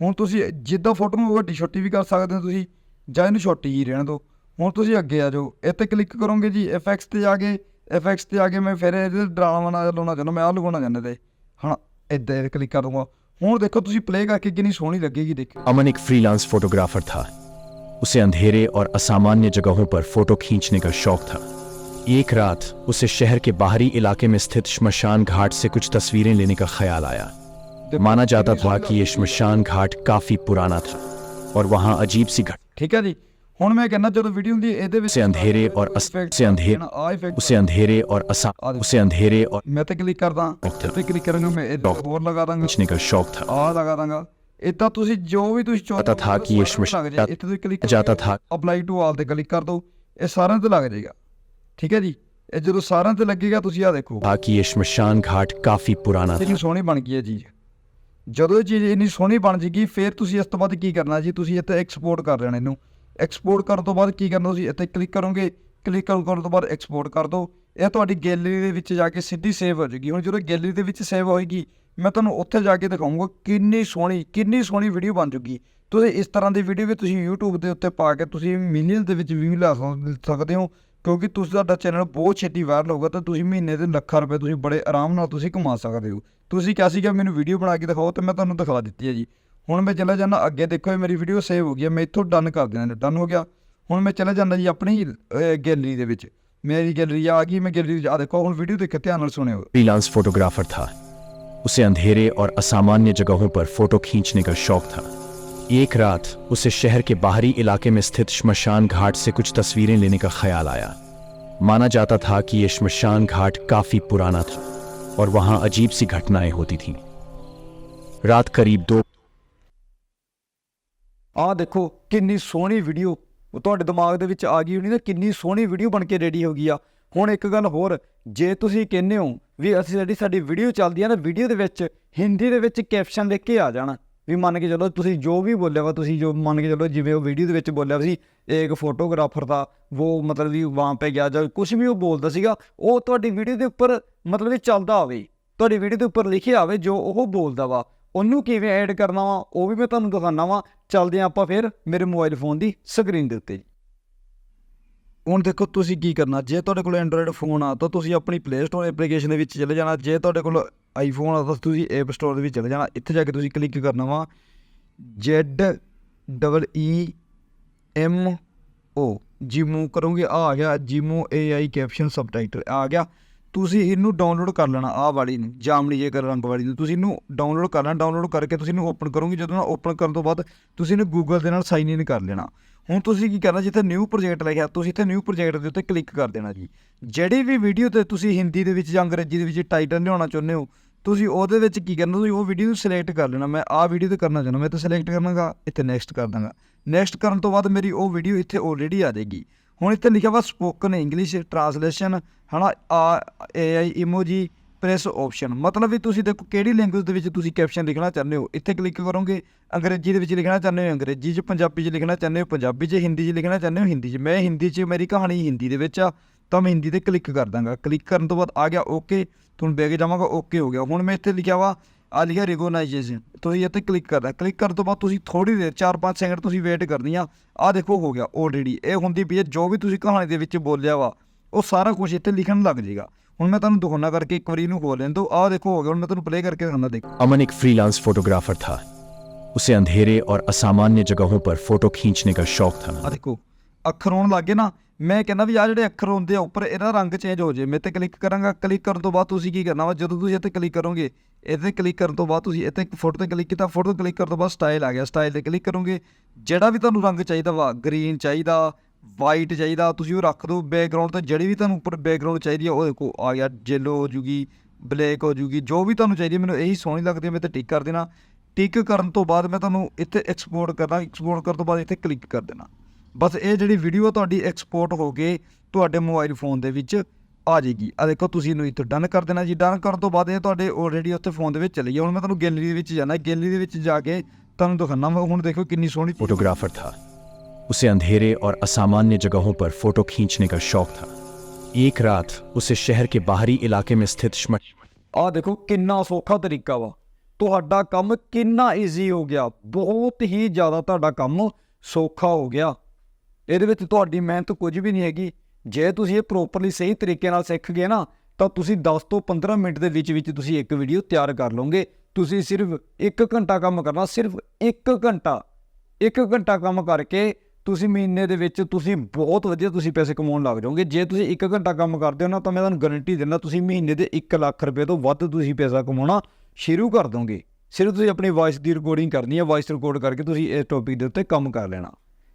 [SPEAKER 1] ਹੁਣ ਤੁਸੀਂ ਜਿੱਦਾਂ ਫੋਟੋ ਨੂੰ ਵੱਡੀ ਛੋਟੀ ਵੀ ਕਰ ਸਕਦੇ ਹੋ ਤੁਸੀਂ ਜਾਂ ਇਹਨੂੰ ਛੋਟੀ ਹੀ ਰਹਿਣ ਦਿਓ ਹੁਣ ਤੁਸੀਂ ਅੱਗੇ ਆ ਜਾਓ ਇੱਥੇ ਕਲਿੱਕ ਕਰੋਗੇ ਜੀ ਐਫਐਕਸ ਤੇ ਜਾ ਕੇ ਐਫਐਕਸ ਤੇ ਆ ਕੇ ਮੈਂ ਫਿਰ ਇਹਦੇ ਤੇ ਡਰਾਵਣਾ ਜਿਹਾ ਲਾਉਣਾ ਚਾਹੁੰਦਾ ਮੈਂ ਆਹ ਲਗਾਉਣਾ ਚਾਹੁੰਦਾ ਤੇ ਹਾਂ ਇੱਦਾਂ ਕਲਿੱਕ ਕਰ ਦੂੰਗਾ ਹੁਣ ਦੇਖੋ ਤੁਸੀਂ ਪਲੇ ਕਰਕੇ ਕਿੰਨੀ ਸੋਹਣੀ ਲੱਗੇਗੀ ਦੇਖੋ
[SPEAKER 2] अमन एक फ्रीलांस फोटोग्राफर था उसे अंधेरे और असामान्य जगहों पर फोटो खींचने का शौक था एक रात उसे शहर के बाहरी इलाके में स्थित श्मशान घाट से कुछ तस्वीरें लेने का ख्याल आया माना जाता था कि ये श्मशान घाट काफी पुराना था और वहां अजीब सी घट
[SPEAKER 1] ਠੀਕ ਹੈ ਜੀ ਹੁਣ ਮੈਂ ਕਹਿੰਦਾ ਜਦੋਂ ਵੀਡੀਓ ਹੁੰਦੀ ਹੈ ਇਹਦੇ ਵਿੱਚ
[SPEAKER 2] उसे अंधेरे और अस,
[SPEAKER 1] effect
[SPEAKER 2] उसे अंधेरे
[SPEAKER 1] ਆ ਇਫੈਕਟ
[SPEAKER 2] उसे अंधेरे और असा उसे अंधेरे और
[SPEAKER 1] ਮੈਂ ਤੇ ਕਲਿੱਕ ਕਰਦਾ ਤੇ ਕਲਿੱਕ ਕਰਾਂਗਾ ਮੈਂ ਇਹ ਹੋਰ ਲਗਾ ਦਾਂਗਾ
[SPEAKER 2] खींचने का शौक था
[SPEAKER 1] ਆ ਲਗਾ ਦਾਂਗਾ ਇਦਾਂ ਤੁਸੀਂ ਜੋ ਵੀ ਤੁਸੀਂ ਚਾਹੁੰਦੇ
[SPEAKER 2] पता था कि ये श्मशान
[SPEAKER 1] ਇੱਥੇ ਤੁਸੀਂ ਕਲਿੱਕ
[SPEAKER 2] जाता था
[SPEAKER 1] ਅਪਲਾਈ ਟੂ ਆਲ ਤੇ ਕਲਿੱਕ ਕਰ ਦਿਓ ਇਹ ਸਾਰਿਆਂ ਤੇ ਲੱਗ ਜਾਏਗਾ ਠੀਕ ਹੈ ਜੀ ਇਹ ਜਦੋਂ ਸਾਰਿਆਂ ਤੇ ਲੱਗੇਗਾ ਤੁਸੀਂ ਆ ਦੇਖੋ
[SPEAKER 2] था कि ये श्मशान घाट काफी पुराना था
[SPEAKER 1] ਇੰਨੀ ਸੋਹਣੀ ਬਣ ਗਈ ਹੈ ਚੀਜ਼ ਜਦੋਂ ਇਹ ਚੀਜ਼ ਇੰਨੀ ਸੋਹਣੀ ਬਣ ਜੇਗੀ, ਫਿਰ ਤੁਸੀਂ ਇਸ ਤੋਂ ਬਾਅਦ ਕੀ ਕਰਨਾ ਜੀ? ਤੁਸੀਂ ਇੱਥੇ ਐਕਸਪੋਰਟ ਕਰ ਲੈਣਾ ਇਹਨੂੰ। ਐਕਸਪੋਰਟ ਕਰਨ ਤੋਂ ਬਾਅਦ ਕੀ ਕਰਨਾ ਤੁਸੀਂ? ਇੱਥੇ ਕਲਿੱਕ ਕਰੋਗੇ ਕਲਿੱਕ ਕਰਨ ਤੋਂ ਬਾਅਦ ਐਕਸਪੋਰਟ ਕਰ ਦਿਓ। ਇਹ ਤੁਹਾਡੀ ਗੈਲਰੀ ਦੇ ਵਿੱਚ ਜਾ ਕੇ ਸਿੱਧੀ ਸੇਵ ਹੋ ਜਾਏਗੀ ਹੁਣ ਜਦੋਂ ਗੈਲਰੀ ਦੇ ਵਿੱਚ ਸੇਵ ਹੋਏਗੀ, ਮੈਂ ਤੁਹਾਨੂੰ ਉੱਥੇ ਜਾ ਕੇ ਦਿਖਾਉਂਗਾ ਕਿੰਨੀ ਸੋਹਣੀ ਕਿੰਨੀ ਸੋਹਣੀ ਵੀਡੀਓ ਬਣ ਜੂਗੀ। ਤੁਸੀਂ ਇਸ ਤਰ੍ਹਾਂ ਦੀ ਵੀਡੀਓ ਵੀ ਤੁਸੀਂ YouTube ਦੇ ਉੱਤੇ ਪਾ ਕੇ ਤੁਸੀਂ ਮਿਲੀਅਨ ਦੇ ਵਿੱਚ ਵਿਊ ਲਾ ਸਕਦੇ ਹੋ। ਕਿਉਂਕਿ ਤੁਸੀਂ ਤੁਹਾਡਾ ਚੈਨਲ ਬਹੁਤ ਛੇਤੀ ਵਾਇਰਲ ਹੋਊਗਾ ਤਾਂ ਤੁਸੀਂ ਮਹੀਨੇ ਦੇ ਲੱਖਾਂ ਰੁਪਏ ਤੁਸੀਂ ਬੜੇ ਆਰਾਮ ਨਾਲ ਤੁਸੀਂ ਕਮਾ ਸਕਦੇ ਹੋ। ਤੁਸੀਂ ਕਿਹਾ ਸੀਗਾ ਮੈਨੂੰ ਵੀਡੀਓ ਬਣਾ ਕੇ ਦਿਖਾਓ ਤੇ ਮੈਂ ਤੁਹਾਨੂੰ ਦਿਖਾ ਦਿੱਤੀ ਹੈ ਜੀ ਹੁਣ ਮੈਂ ਚਲਾ ਜਾਂਦਾ ਅੱਗੇ ਦੇਖੋ ਇਹ ਮੇਰੀ ਵੀਡੀਓ ਸੇਵ ਹੋ ਗਈ ਹੈ ਮੈਂ ਇੱਥੋਂ ਡਨ ਕਰ ਦੇਣਾ ਡਨ ਹੋ ਗਿਆ ਹੁਣ ਮੈਂ ਚਲਾ ਜਾਂਦਾ ਜੀ ਆਪਣੀ ਗੈਲਰੀ ਦੇ ਵਿੱਚ ਮੇਰੀ ਗੈਲਰੀ ਆ ਗਈ ਮੈਂ ਗੈਲਰੀ ਆ ਦੇਖੋ ਹੁਣ ਵੀਡੀਓ ਦੇਖ ਕੇ ਧਿਆਨ ਨਾਲ ਸੁਣਿਓ
[SPEAKER 2] फ्रीलांस फोटोग्राफर था उसे अंधेरे और असामान्य जगहों पर फोटो खींचने का शौक था एक रात उसे शहर के बाहरी इलाके में स्थित श्मशान घाट से कुछ तस्वीरें लेने का ख्याल आया माना जाता था कि ये श्मशान घाट काफी पुराना था और वहां अजीब सी घटनाएं होती थीं रात करीब दो
[SPEAKER 1] ਆਹ ਦੇਖੋ ਕਿੰਨੀ ਸੋਹਣੀ ਵੀਡੀਓ ਉਹ ਤੁਹਾਡੇ ਦਿਮਾਗ ਦੇ ਵਿੱਚ ਆ ਗਈ ਹੋਣੀ ਨਾ ਕਿੰਨੀ ਸੋਹਣੀ ਵੀਡੀਓ ਬਣ ਕੇ ਰੈਡੀ ਹੋ ਗਈ ਆ ਹੁਣ ਇੱਕ ਗੱਲ ਹੋਰ ਜੇ ਤੁਸੀਂ ਕਹਿੰਦੇ ਹੋ ਵੀ ਅਸੀਂ ਜਿਹੜੀ ਸਾਡੀ ਵੀਡੀਓ ਚੱਲਦੀ ਆ ਨਾ ਵੀਡੀਓ ਦੇ ਵਿੱਚ ਹਿੰਦੀ ਦੇ ਵਿੱਚ ਕੈਪਸ਼ਨ ਲਿਖ ਕੇ ਆ ਜਾਣਾ ਵੀ ਮੰਨ ਕੇ ਚੱਲੋ ਤੁਸੀਂ ਜੋ ਵੀ ਬੋਲਿਆ ਵਾ, ਤੁਸੀਂ ਜੋ ਮੰਨ ਕੇ ਚੱਲੋ ਜਿਵੇਂ ਉਹ ਵੀਡੀਓ ਦੇ ਵਿੱਚ ਬੋਲਿਆ ਸੀ, ਇੱਕ ਫੋਟੋਗ੍ਰਾਫਰ ਦਾ ਉਹ ਮਤਲਬ ਵੀ ਵਾਂ ਪੇ ਗਿਆ ਜਾਂ ਕੁਝ ਵੀ ਉਹ ਬੋਲਦਾ ਸੀਗਾ, ਉਹ ਤੁਹਾਡੀ ਵੀਡੀਓ ਦੇ ਉੱਪਰ ਮਤਲਬ ਵੀ ਚੱਲਦਾ ਆਵੇ, ਤੁਹਾਡੀ ਵੀਡੀਓ ਦੇ ਉੱਪਰ ਲਿਖਿਆ ਆਵੇ ਜੋ ਉਹ ਬੋਲਦਾ ਵਾ, ਉਹਨੂੰ ਕਿਵੇਂ ਐਡ ਕਰਨਾ ਵਾ, ਉਹ ਵੀ ਮੈਂ ਤੁਹਾਨੂੰ ਦਿਖਾਉਣਾ ਵਾ, ਚੱਲਦੇ ਹਾਂ ਆਪਾਂ ਫਿਰ ਮੇਰੇ ਮੋਬਾਈਲ ਫੋਨ ਦੀ ਸਕਰੀਨ ਦੇ ਉੱਤੇ ਹੁਣ ਦੇਖੋ ਤੁਸੀਂ ਕੀ ਕਰਨਾ, ਜੇ ਤੁਹਾਡੇ ਕੋਲ ਐਂਡਰੋਇਡ ਫੋਨ ਆ, ਤਾਂ ਤੁਸੀਂ ਆਪਣੀ ਪਲੇ ਸਟੋਰ ਐਪਲੀਕੇਸ਼ਨ ਦੇ ਵਿੱਚ ਚਲੇ ਜਾਣਾ, ਜੇ ਤੁਹਾਡੇ ਕੋਲ ਆਈਫੋਨ ਆ, ਤਾਂ ਤੁਸੀਂ ਐਪ ਸਟੋਰ ਦੇ ਵਿੱਚ ਚਲੇ ਜਾਣਾ, ਇੱਥੇ ਜਾ ਕੇ ਤੁਸੀਂ ਕਲਿੱਕ ਕਰਨਾ ਵਾ, Z double E M O ਜਿਮੂ ਕਰੋਗੇ, ਆ ਆ ਗਿਆ ਜਿਮੂ AI ਕੈਪਸ਼ਨ ਸਬਟਾਈਟਲ ਆ ਗਿਆ, ਤੁਸੀਂ ਇਹਨੂੰ ਡਾਊਨਲੋਡ ਕਰ ਲੈਣਾ, ਆਹ ਵਾਲੀ ਨੂੰ ਜਾਮਣੀ ਜੇ ਕਰ ਰੰਗ ਵਾਲੀ ਨੂੰ, ਤੁਸੀਂ ਇਹਨੂੰ ਡਾਊਨਲੋਡ ਕਰ ਲੈਣਾ ਡਾਊਨਲੋਡ ਕਰਕੇ ਤੁਸੀਂ ਇਹਨੂੰ ਓਪਨ ਕਰੋਗੇ, ਜਦੋਂ ਨਾ ਓਪਨ ਕਰਨ ਤੋਂ ਬਾਅਦ ਤੁਸੀਂ ਇਹਨੂੰ ਗੂਗਲ ਦੇ ਨਾਲ ਸਾਈਨ ਇਨ ਕਰ ਲੈਣਾ। ਹੁਣ ਤੁਸੀਂ ਕੀ ਕਰਨਾ, ਜਿੱਥੇ ਨਿਊ ਪ੍ਰੋਜੈਕਟ ਲਿਖਿਆ, ਤੁਸੀਂ ਇੱਥੇ ਨਿਊ ਪ੍ਰੋਜੈਕਟ ਦੇ ਉੱਤੇ ਕਲਿੱਕ ਕਰ ਦੇਣਾ ਜੀ। ਜਿਹੜੀ ਵੀ ਵੀਡੀਓ ਤੇ ਤੁਸੀਂ ਹਿੰਦੀ ਦੇ ਵਿੱਚ ਜਾਂ ਅੰਗਰੇਜ਼ੀ ਦੇ ਵਿੱਚ ਟਾਈਟਲ ਲਿਆਉਣਾ ਚਾਹੁੰਦੇ ਹੋ, ਤੁਸੀਂ ਉਹਦੇ ਵਿੱਚ ਕੀ ਕਰਨਾ, ਤੁਸੀਂ ਉਹ ਵੀਡੀਓ ਨੂੰ ਸਿਲੈਕਟ ਕਰ ਲੈਣਾ। ਮੈਂ ਆਹ ਵੀਡੀਓ ਤੇ ਕਰਨਾ ਚਾਹੁੰਦਾ, ਮੈਂ ਤਾਂ ਸਿਲੈਕਟ ਕਰਨਾਗਾ, ਇੱਥੇ ਨੈਕਸਟ ਕਰ ਦਾਂਗਾ। ਨੈਕਸਟ ਕਰਨ ਤੋਂ ਬਾਅਦ ਮੇਰੀ ਉਹ ਵੀਡੀਓ ਇੱਥੇ ਆਲਰੇਡੀ ਆ ਜਾਏਗੀ। ਹੁਣ ਇੱਥੇ ਲਿਖਿਆ ਵਾ ਸਪੋਕਨ ਇੰਗਲਿਸ਼ ਟ੍ਰਾਂਸਲੇਸ਼ਨ ਹਨਾ, ਆ AI ਇਮੋਜੀ ਪ੍ਰੈਸ ਆਪਸ਼ਨ ਮਤਲਬ ਵੀ ਤੁਸੀਂ ਦੇਖੋ ਕਿਹੜੀ ਲੈਂਗੁਏਜ ਦੇ ਵਿੱਚ ਤੁਸੀਂ ਕੈਪਸ਼ਨ ਲਿਖਣਾ ਚਾਹੁੰਦੇ ਹੋ, ਇੱਥੇ ਕਲਿੱਕ ਕਰੋਗੇ, ਅੰਗਰੇਜ਼ੀ ਦੇ ਵਿੱਚ ਲਿਖਣਾ ਚਾਹੁੰਦੇ ਹੋ, ਅੰਗਰੇਜ਼ੀ 'ਚ, ਪੰਜਾਬੀ 'ਚ ਲਿਖਣਾ ਚਾਹੁੰਦੇ ਹੋ, ਪੰਜਾਬੀ 'ਚ, ਹਿੰਦੀ 'ਚ ਲਿਖਣਾ ਚਾਹੁੰਦੇ ਹੋ, ਹਿੰਦੀ 'ਚ। ਮੈਂ ਹਿੰਦੀ 'ਚ, ਮੇਰੀ ਕਹਾਣੀ ਹਿੰਦੀ ਦੇ ਵਿੱਚ ਆ, ਤਾਂ ਮੈਂ ਹਿੰਦੀ ਤੇ ਕਲਿੱਕ ਕਰ ਦਾਂਗਾ। ਕਲਿੱਕ ਕਰਨ ਤੋਂ ਬਾਅਦ ਆ ਗਿਆ ਓਕੇ ਤੁਹਾਨੂੰ ਬੈਗ ਜਾਵਾਂਗਾ ਓਕੇ ਹੋ ਗਿਆ। ਹੁਣ ਮੈਂ ਇੱਥੇ ਲਿਖਿਆ ਵਾ, ਆ ਲਿਖਿਆ ਰਿਕੋਗਨਾਈਜੇਸ਼ਨ ਤੁਸੀਂ ਇੱਥੇ ਕਲਿੱਕ ਕਰਦਾ ਕਲਿੱਕ ਕਰਨ ਤੋਂ ਬਾਅਦ ਤੁਸੀਂ ਥੋੜੀ ਦੇਰ 4-5 ਸੈਕਿੰਡ ਤੁਸੀਂ ਵੇਟ ਕਰਨੀ ਆ ਆ ਦੇਖੋ ਹੋ ਗਿਆ ਆਲਰੇਡੀ ਇਹ ਹੁੰਦੀ ਵੀ ਹੈ ਜੋ ਵੀ ਤੁਸੀਂ ਕਹਾਣੀ ਦੇ ਵਿੱਚ ਬੋਲਿਆ ਵਾ, ਉਹ ਸਾਰਾ ਕੁਝ ਇੱਥੇ ਲਿਖਣ ਲੱਗ ਜਾਏਗਾ ਹੁਣ ਮੈਂ ਤੁਹਾਨੂੰ ਦਿਖਾਉਣਾ ਕਰਕੇ ਇੱਕ ਵਾਰੀ ਇਹਨੂੰ ਖੋਲ ਲੈਣ ਦੋ ਆਹ ਦੇਖੋ ਹੋ ਗਿਆ ਹੁਣ ਮੈਂ ਤੁਹਾਨੂੰ ਪਲੇ ਕਰਕੇ ਦਿਖਾਉਂਦਾ ਦੇਖੋ
[SPEAKER 2] अमन एक फ्रीलांस फोटोग्राफर था उसे अंधेरे और असामान्य जगहों पर फोटो खींचने का शौक था
[SPEAKER 1] ਆ ਦੇਖੋ ਅੱਖਰ ਆਉਣ ਲੱਗੇ ਨਾ ਮੈਂ ਕਹਿੰਦਾ ਵੀ ਆ ਜਿਹੜੇ ਅੱਖਰ ਹੁੰਦੇ ਆ ਉੱਪਰ ਇਹਦਾ ਰੰਗ ਚੇਂਜ ਹੋ ਜੇ ਮੈਂ ਤੇ ਕਲਿੱਕ ਕਰਾਂਗਾ ਕਲਿੱਕ ਕਰਨ ਤੋਂ ਬਾਅਦ ਤੁਸੀਂ ਕੀ ਕਰਨਾ ਵਾ ਜਦੋਂ ਤੁਸੀਂ ਇੱਥੇ ਕਲਿੱਕ ਕਰੋਗੇ ਇਹਦੇ ਕਲਿੱਕ ਕਰਨ ਤੋਂ ਬਾਅਦ ਤੁਸੀਂ ਇੱਥੇ ਫੋਟੋ ਤੇ ਕਲਿੱਕ ਕੀਤਾ ਫੋਟੋ ਕਲਿੱਕ ਕਰਨ ਤੋਂ ਬਾਅਦ ਸਟਾਈਲ ਆ ਗਿਆ ਸਟਾਈਲ ਤੇ ਕਲਿੱਕ ਕਰੋਗੇ ਜਿਹੜਾ ਵੀ ਤੁਹਾਨੂੰ ਰੰਗ ਚਾਹੀਦਾ ਵਾ ਗ੍ਰੀਨ ਚਾਹੀਦਾ ਵਾਈਟ ਚਾਹੀਦਾ, ਤੁਸੀਂ ਉਹ ਰੱਖ ਦਿਓ ਬੈਕਗ੍ਰਾਉਂਡ ਤੇ ਜਿਹੜੀ ਵੀ ਤੁਹਾਨੂੰ ਉੱਪਰ ਬੈਕਗ੍ਰਾਉਂਡ ਚਾਹੀਦੀ ਆ, ਉਹ ਦੇਖੋ, ਆ ਗਿਆ ਜੈਲੋ ਹੋ ਜੂਗੀ ਬਲੈਕ ਹੋ ਜੂਗੀ, ਜੋ ਵੀ ਤੁਹਾਨੂੰ ਚਾਹੀਦੀ ਮੈਨੂੰ ਇਹੀ ਸੋਹਣੀ ਲੱਗਦੀ ਹੈ ਮੈਂ ਤੇ ਟਿਕ ਕਰ ਦੇਣਾ। ਟਿਕ ਕਰਨ ਤੋਂ ਬਾਅਦ ਮੈਂ ਤੁਹਾਨੂੰ ਇੱਥੇ ਐਕਸਪੋਰਟ ਕਰਨਾ ਐਕਸਪੋਰਟ ਕਰਨ ਤੋਂ ਬਾਅਦ ਇੱਥੇ ਕਲਿੱਕ ਕਰ ਦੇਣਾ। ਬਸ ਇਹ ਜਿਹੜੀ ਵੀਡੀਓ ਤੁਹਾਡੀ ਐਕਸਪੋਰਟ ਹੋ ਕੇ ਤੁਹਾਡੇ ਮੋਬਾਈਲ ਫੋਨ ਦੇ ਵਿੱਚ ਆ ਜਾਏਗੀ। ਆ ਦੇਖੋ, ਤੁਸੀਂ ਇਹਨੂੰ ਇੱਥੇ ਡਨ ਕਰ ਦੇਣਾ ਜੀ। ਡਨ ਕਰਨ ਤੋਂ ਬਾਅਦ ਇਹ ਤੁਹਾਡੇ ਆਲਰੇਡੀ ਉੱਥੇ ਫੋਨ ਦੇ ਵਿੱਚ ਚਲੀ ਗਈ ਹੁਣ ਮੈਂ ਤੁਹਾਨੂੰ ਗੈਲਰੀ ਦੇ ਵਿੱਚ ਜਾਣਾ। ਗੈਲਰੀ ਦੇ ਵਿੱਚ ਜਾ ਕੇ ਤੁਹਾਨੂੰ ਦਿਖਾਣਾ ਹੁਣ ਦੇਖੋ ਕਿੰਨੀ ਸੋਹਣੀ
[SPEAKER 2] ਫੋਟੋਗ੍ਰਾਫਰ ਥਾ। उसे अंधेरे और असामान्य जगहों पर फोटो खींचने का शौक था एक रात उसे शहर के बाहरी इलाके में स्थित श्म-
[SPEAKER 1] ਆ ਦੇਖੋ ਕਿੰਨਾ ਸੌਖਾ ਤਰੀਕਾ ਵਾ ਤੁਹਾਡਾ ਕੰਮ ਕਿੰਨਾ ਈਜ਼ੀ ਹੋ ਗਿਆ ਬਹੁਤ ਹੀ ਜ਼ਿਆਦਾ ਤੁਹਾਡਾ ਕੰਮ ਸੌਖਾ ਹੋ ਗਿਆ ਇਹਦੇ ਵਿੱਚ ਤੁਹਾਡੀ ਮਿਹਨਤ ਕੁਝ ਵੀ ਨਹੀਂ ਹੈਗੀ ਜੇ ਤੁਸੀਂ ਇਹ ਪ੍ਰੋਪਰਲੀ ਸਹੀ ਤਰੀਕੇ ਨਾਲ ਸਿੱਖ ਗਏ ਨਾ ਤਾਂ ਤੁਸੀਂ 10 ਤੋਂ 15 ਮਿੰਟ ਦੇ ਵਿੱਚ ਵਿੱਚ ਤੁਸੀਂ ਇੱਕ ਵੀਡੀਓ ਤਿਆਰ ਕਰ ਲਓਗੇ ਤੁਸੀਂ ਸਿਰਫ 1 ਘੰਟਾ ਕੰਮ ਕਰਨਾ ਸਿਰਫ 1 ਘੰਟਾ 1 ਘੰਟਾ ਕੰਮ ਕਰਕੇ ਤੁਸੀਂ ਮਹੀਨੇ ਦੇ ਵਿੱਚ ਤੁਸੀਂ ਬਹੁਤ ਵਧੀਆ ਤੁਸੀਂ ਪੈਸੇ ਕਮਾਉਣ ਲੱਗ ਜਾਓਗੇ। ਜੇ ਤੁਸੀਂ 1 ਘੰਟਾ ਕੰਮ ਕਰਦੇ ਹੋ ਨਾ, ਤਾਂ ਮੈਂ ਤੁਹਾਨੂੰ ਗਾਰੰਟੀ ਦਿੰਦਾ, ਤੁਸੀਂ ਮਹੀਨੇ ਦੇ 1 ਲੱਖ ਰੁਪਏ ਤੋਂ ਵੱਧ ਤੁਸੀਂ ਪੈਸਾ ਕਮਾਉਣਾ ਸ਼ੁਰੂ ਕਰ ਦੋਗੇ। ਸਿਰਫ ਤੁਸੀਂ ਆਪਣੀ ਵਾਇਸ ਦੀ ਰਿਕਾਰਡਿੰਗ ਕਰਨੀ ਹੈ ਵਾਇਸ ਰਿਕਾਰਡ ਕਰਕੇ ਤੁਸੀਂ ਇਸ ਟੌਪਿਕ ਦੇ ਉੱਤੇ ਕੰਮ ਕਰ ਲੈਣਾ।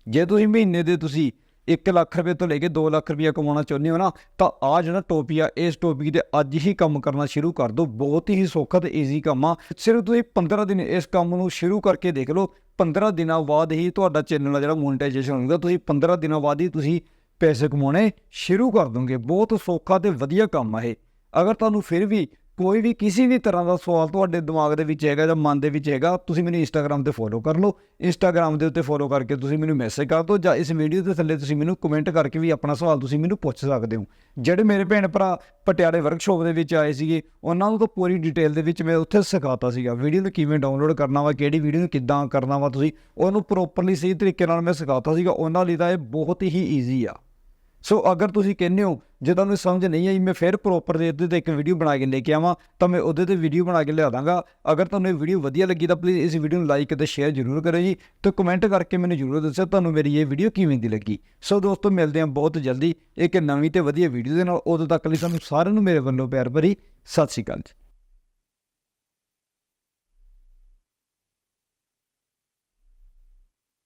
[SPEAKER 1] ਜੇ ਤੁਸੀਂ ਮਹੀਨੇ ਦੇ ਤੁਸੀਂ 1 ਲੱਖ ਰੁਪਏ ਤੋਂ ਲੈ ਕੇ 2 ਲੱਖ ਰੁਪਏ ਕਮਾਉਣਾ ਚਾਹੁੰਦੇ ਹੋ ਨਾ, ਤਾਂ ਆ ਜਿਹੜਾ ਟੋਪੀ ਆ, ਇਸ ਟੋਪੀ ਤੇ ਅੱਜ ਹੀ ਕੰਮ ਕਰਨਾ ਸ਼ੁਰੂ ਕਰ ਦਿਓ। ਬਹੁਤ ਹੀ ਸੌਖਾ ਤੇ ਈਜ਼ੀ ਕੰਮ ਆ। ਸਿਰਫ ਤੁਸੀਂ 15 ਦਿਨ ਇਸ ਕੰਮ ਨੂੰ ਸ਼ੁਰੂ ਕਰਕੇ ਦੇਖ ਲਓ। 15 ਦਿਨਾਂ ਬਾਅਦ ਹੀ ਤੁਹਾਡਾ ਚੈਨਲ ਆ ਜਿਹੜਾ ਮੋਨਟਾਈਜੇਸ਼ਨ ਹੋਊਗਾ ਤੁਸੀਂ 15 ਦਿਨਾਂ ਬਾਅਦ ਹੀ ਤੁਸੀਂ ਪੈਸੇ ਕਮਾਉਣੇ ਸ਼ੁਰੂ ਕਰ ਦੋਗੇ। ਬਹੁਤ ਸੌਖਾ ਤੇ ਵਧੀਆ ਕੰਮ ਆ ਇਹ। ਅਗਰ ਤੁਹਾਨੂੰ ਫਿਰ ਵੀ ਕੋਈ ਵੀ ਕਿਸੇ ਵੀ ਤਰ੍ਹਾਂ ਦਾ ਸਵਾਲ ਤੁਹਾਡੇ ਦਿਮਾਗ ਦੇ ਵਿੱਚ ਹੈਗਾ ਜਾਂ ਮਨ ਦੇ ਵਿੱਚ ਹੈਗਾ, ਤੁਸੀਂ ਮੈਨੂੰ ਇੰਸਟਾਗ੍ਰam ਤੇ ਫੋਲੋ ਕਰ ਲਓ। ਇੰਸਟਾਗ੍ਰam ਦੇ ਉੱਤੇ ਫੋਲੋ ਕਰਕੇ ਤੁਸੀਂ ਮੈਨੂੰ ਮੈਸੇਜ ਕਰ ਦਿਓ ਜਾਂ ਇਸ ਵੀਡੀਓ ਦੇ ਥੱਲੇ ਤੁਸੀਂ ਮੈਨੂੰ ਕਮੈਂਟ ਕਰਕੇ ਵੀ ਆਪਣਾ ਸਵਾਲ ਤੁਸੀਂ ਮੈਨੂੰ ਪੁੱਛ ਸਕਦੇ ਹੋ। ਜਿਹੜੇ ਮੇਰੇ ਭੈਣ ਭਰਾ ਪਟਿਆਲੇ ਵਰਕਸ਼ਾਪ ਦੇ ਵਿੱਚ ਆਏ ਸੀਗੇ, ਉਹਨਾਂ ਨੂੰ ਤਾਂ ਪੂਰੀ ਡਿਟੇਲ ਦੇ ਵਿੱਚ ਮੈਂ ਉੱਥੇ ਸਿਖਾਤਾ ਸੀਗਾ ਵੀਡੀਓ ਨੂੰ ਕਿਵੇਂ ਡਾਊਨਲੋਡ ਕਰਨਾ ਵਾ, ਕਿਹੜੀ ਵੀਡੀਓ ਨੂੰ ਕਿੱਦਾਂ ਕਰਨਾ ਵਾ ਤੁਸੀਂ, ਉਹਨੂੰ ਪ੍ਰੋਪਰਲੀ ਸਹੀ ਤਰੀਕੇ ਨਾਲ ਮੈਂ ਸਿਖਾਤਾ ਸੀਗਾ, ਉਹਨਾਂ ਲਈ ਤਾਂ ਇਹ ਬਹੁਤ ਹੀ ਈਜ਼ੀ ਆ। ਸੋ ਅਗਰ ਤੁਸੀਂ ਕਹਿੰਦੇ ਹੋ ਜੇ ਤੁਹਾਨੂੰ ਸਮਝ ਨਹੀਂ ਆਈ, ਮੈਂ ਫਿਰ ਪ੍ਰੋਪਰ ਦੇ ਉੱਤੇ ਤੇ ਇੱਕ ਵੀਡੀਓ ਬਣਾ ਕੇ ਲੈ ਕੇ ਆਵਾਂ, ਤਾਂ ਮੈਂ ਉਹਦੇ ਤੇ ਵੀਡੀਓ ਬਣਾ ਕੇ ਲਿਆ ਦਾਂਗਾ। ਅਗਰ ਤੁਹਾਨੂੰ ਇਹ ਵੀਡੀਓ ਵਧੀਆ ਲੱਗੀ ਤਾਂ ਪਲੀਜ਼ ਇਸ ਵੀਡੀਓ ਨੂੰ ਲਾਈਕ ਅਤੇ ਸ਼ੇਅਰ ਜ਼ਰੂਰ ਕਰੋ ਜੀ ਤੇ ਕਮੈਂਟ ਕਰਕੇ ਮੈਨੂੰ ਜ਼ਰੂਰ ਦੱਸਿਓ ਤੁਹਾਨੂੰ ਮੇਰੀ ਇਹ ਵੀਡੀਓ ਕਿਵੇਂ ਦੀ ਲੱਗੀ। ਸੋ ਦੋਸਤੋ, ਮਿਲਦੇ ਹਾਂ ਬਹੁਤ ਜਲਦੀ ਇੱਕ ਨਵੀਂ ਤੇ ਵਧੀਆ ਵੀਡੀਓ ਦੇ ਨਾਲ। ਉਦੋਂ ਤੱਕ ਲਈ ਤੁਹਾਨੂੰ ਸਾਰਿਆਂ ਨੂੰ ਮੇਰੇ ਵੱਲੋਂ ਪਿਆਰ ਭਰੀ, ਸਤਿ ਸ਼੍ਰੀ ਅਕਾਲ ਜੀ।